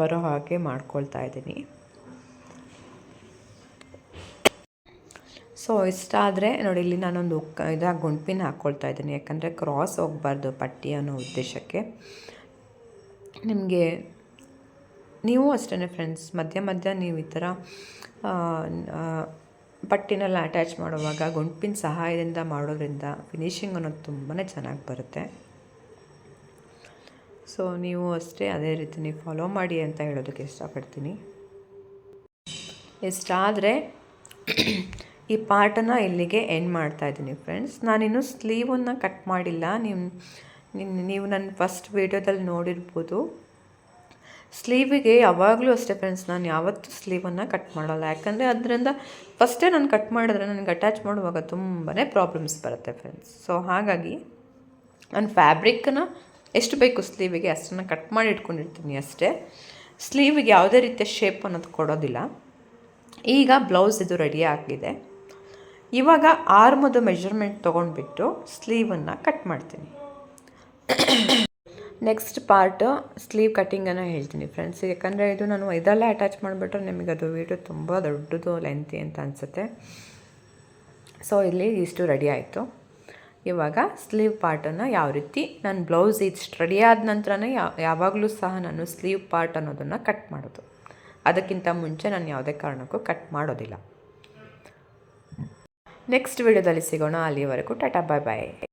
ಬರೋ ಹಾಗೆ ಮಾಡ್ಕೊಳ್ತಾ ಇದ್ದೀನಿ. ಸೊ ಇಷ್ಟ ಆದರೆ ನೋಡಿ, ಇಲ್ಲಿ ನಾನೊಂದು ಇದಾಗ ಗುಂಡ್ಪಿನ ಹಾಕ್ಕೊಳ್ತಾ ಇದ್ದೀನಿ. ಯಾಕಂದರೆ ಕ್ರಾಸ್ ಹೋಗಬಾರ್ದು ಪಟ್ಟಿ ಅನ್ನೋ ಉದ್ದೇಶಕ್ಕೆ. ನಿಮಗೆ, ನೀವು ಅಷ್ಟೇ ಫ್ರೆಂಡ್ಸ್ ಮಧ್ಯ ಮಧ್ಯ ನೀವು ಈ ಥರ ಪಟ್ಟಿನೆಲ್ಲ ಅಟ್ಯಾಚ್ ಮಾಡುವಾಗ ಗುಂಡ್ಪಿನ ಸಹಾಯದಿಂದ ಮಾಡೋದ್ರಿಂದ ಫಿನಿಶಿಂಗ್ ಅನ್ನೋದು ತುಂಬಾ ಚೆನ್ನಾಗಿ ಬರುತ್ತೆ. ಸೊ ನೀವು ಅಷ್ಟೇ ಅದೇ ರೀತಿ ನೀವು ಫಾಲೋ ಮಾಡಿ ಅಂತ ಹೇಳೋದಕ್ಕೆ ಇಷ್ಟಪಡ್ತೀನಿ. ಇಷ್ಟಾದರೆ ಈ ಪಾರ್ಟನ್ನು ಇಲ್ಲಿಗೆ ಎಂಡ್ ಮಾಡ್ತಾ ಇದ್ದೀನಿ ಫ್ರೆಂಡ್ಸ್ ನಾನಿನ್ನು ಸ್ಲೀವನ್ನು ಕಟ್ ಮಾಡಿಲ್ಲ. ನಿನ್- ನೀವು ನನ್ನ ಫಸ್ಟ್ ವೀಡಿಯೋದಲ್ಲಿ ನೋಡಿರ್ಬೋದು. ಸ್ಲೀವಿಗೆ ಯಾವಾಗಲೂ ಅಷ್ಟೇ ಫ್ರೆಂಡ್ಸ್ ನಾನು ಯಾವತ್ತೂ ಸ್ಲೀವನ್ನು ಕಟ್ ಮಾಡೋಲ್ಲ. ಯಾಕಂದರೆ ಅದರಿಂದ ಫಸ್ಟೇ ನಾನು ಕಟ್ ಮಾಡಿದ್ರೆ ನನಗೆ ಅಟ್ಯಾಚ್ ಮಾಡುವಾಗ ತುಂಬಾ ಪ್ರಾಬ್ಲಮ್ಸ್ ಬರುತ್ತೆ ಫ್ರೆಂಡ್ಸ್ ಸೊ ಹಾಗಾಗಿ ನಾನು ಫ್ಯಾಬ್ರಿಕ್ಕನ್ನ ಎಷ್ಟು ಬೇಕು ಸ್ಲೀವಿಗೆ ಅಷ್ಟನ್ನು ಕಟ್ ಮಾಡಿ ಇಟ್ಕೊಂಡಿರ್ತೀನಿ ಅಷ್ಟೇ. ಸ್ಲೀವಿಗೆ ಯಾವುದೇ ರೀತಿಯ ಶೇಪ್ ಅನ್ನೋದು ಕೊಡೋದಿಲ್ಲ. ಈಗ ಬ್ಲೌಸ್ ಇದು ರೆಡಿ ಆಗಿದೆ. ಇವಾಗ ಆರ್ಮದ ಮೆಷರ್ಮೆಂಟ್ ತೊಗೊಂಡ್ಬಿಟ್ಟು ಸ್ಲೀವನ್ನು ಕಟ್ ಮಾಡ್ತೀನಿ. ನೆಕ್ಸ್ಟ್ ಪಾರ್ಟ್ ಸ್ಲೀವ್ ಕಟ್ಟಿಂಗನ್ನು ಹೇಳ್ತೀನಿ ಫ್ರೆಂಡ್ಸ್ ಯಾಕಂದರೆ ಇದು ನಾನು ಇದೆಲ್ಲ ಅಟ್ಯಾಚ್ ಮಾಡಿಬಿಟ್ರೆ ನಿಮಗೆ ಅದು ವೀಡಿಯೋ ತುಂಬ ದೊಡ್ಡದು ಲೆಂತಿ ಅಂತ ಅನಿಸುತ್ತೆ. ಸೊ ಇಲ್ಲಿ ಇಷ್ಟು ರೆಡಿ ಆಯಿತು. ಇವಾಗ ಸ್ಲೀವ್ ಪಾರ್ಟನ್ನು ಯಾವ ರೀತಿ ನಾನು ಬ್ಲೌಸ್ ಇಷ್ಟು ರೆಡಿ ಆದ ನಂತರನೇ ಯಾವಾಗಲೂ ಸಹ ನಾನು ಸ್ಲೀವ್ ಪಾರ್ಟ್ ಅನ್ನೋದನ್ನು ಕಟ್ ಮಾಡೋದು. ಅದಕ್ಕಿಂತ ಮುಂಚೆ ನಾನು ಯಾವುದೇ ಕಾರಣಕ್ಕೂ ಕಟ್ ಮಾಡೋದಿಲ್ಲ. ನೆಕ್ಸ್ಟ್ ವಿಡಿಯೋದಲ್ಲಿ ಸಿಗೋಣ. ಅಲ್ಲಿವರೆಗೂ ಟಾಟಾ ಬಾಯ್ ಬಾಯ್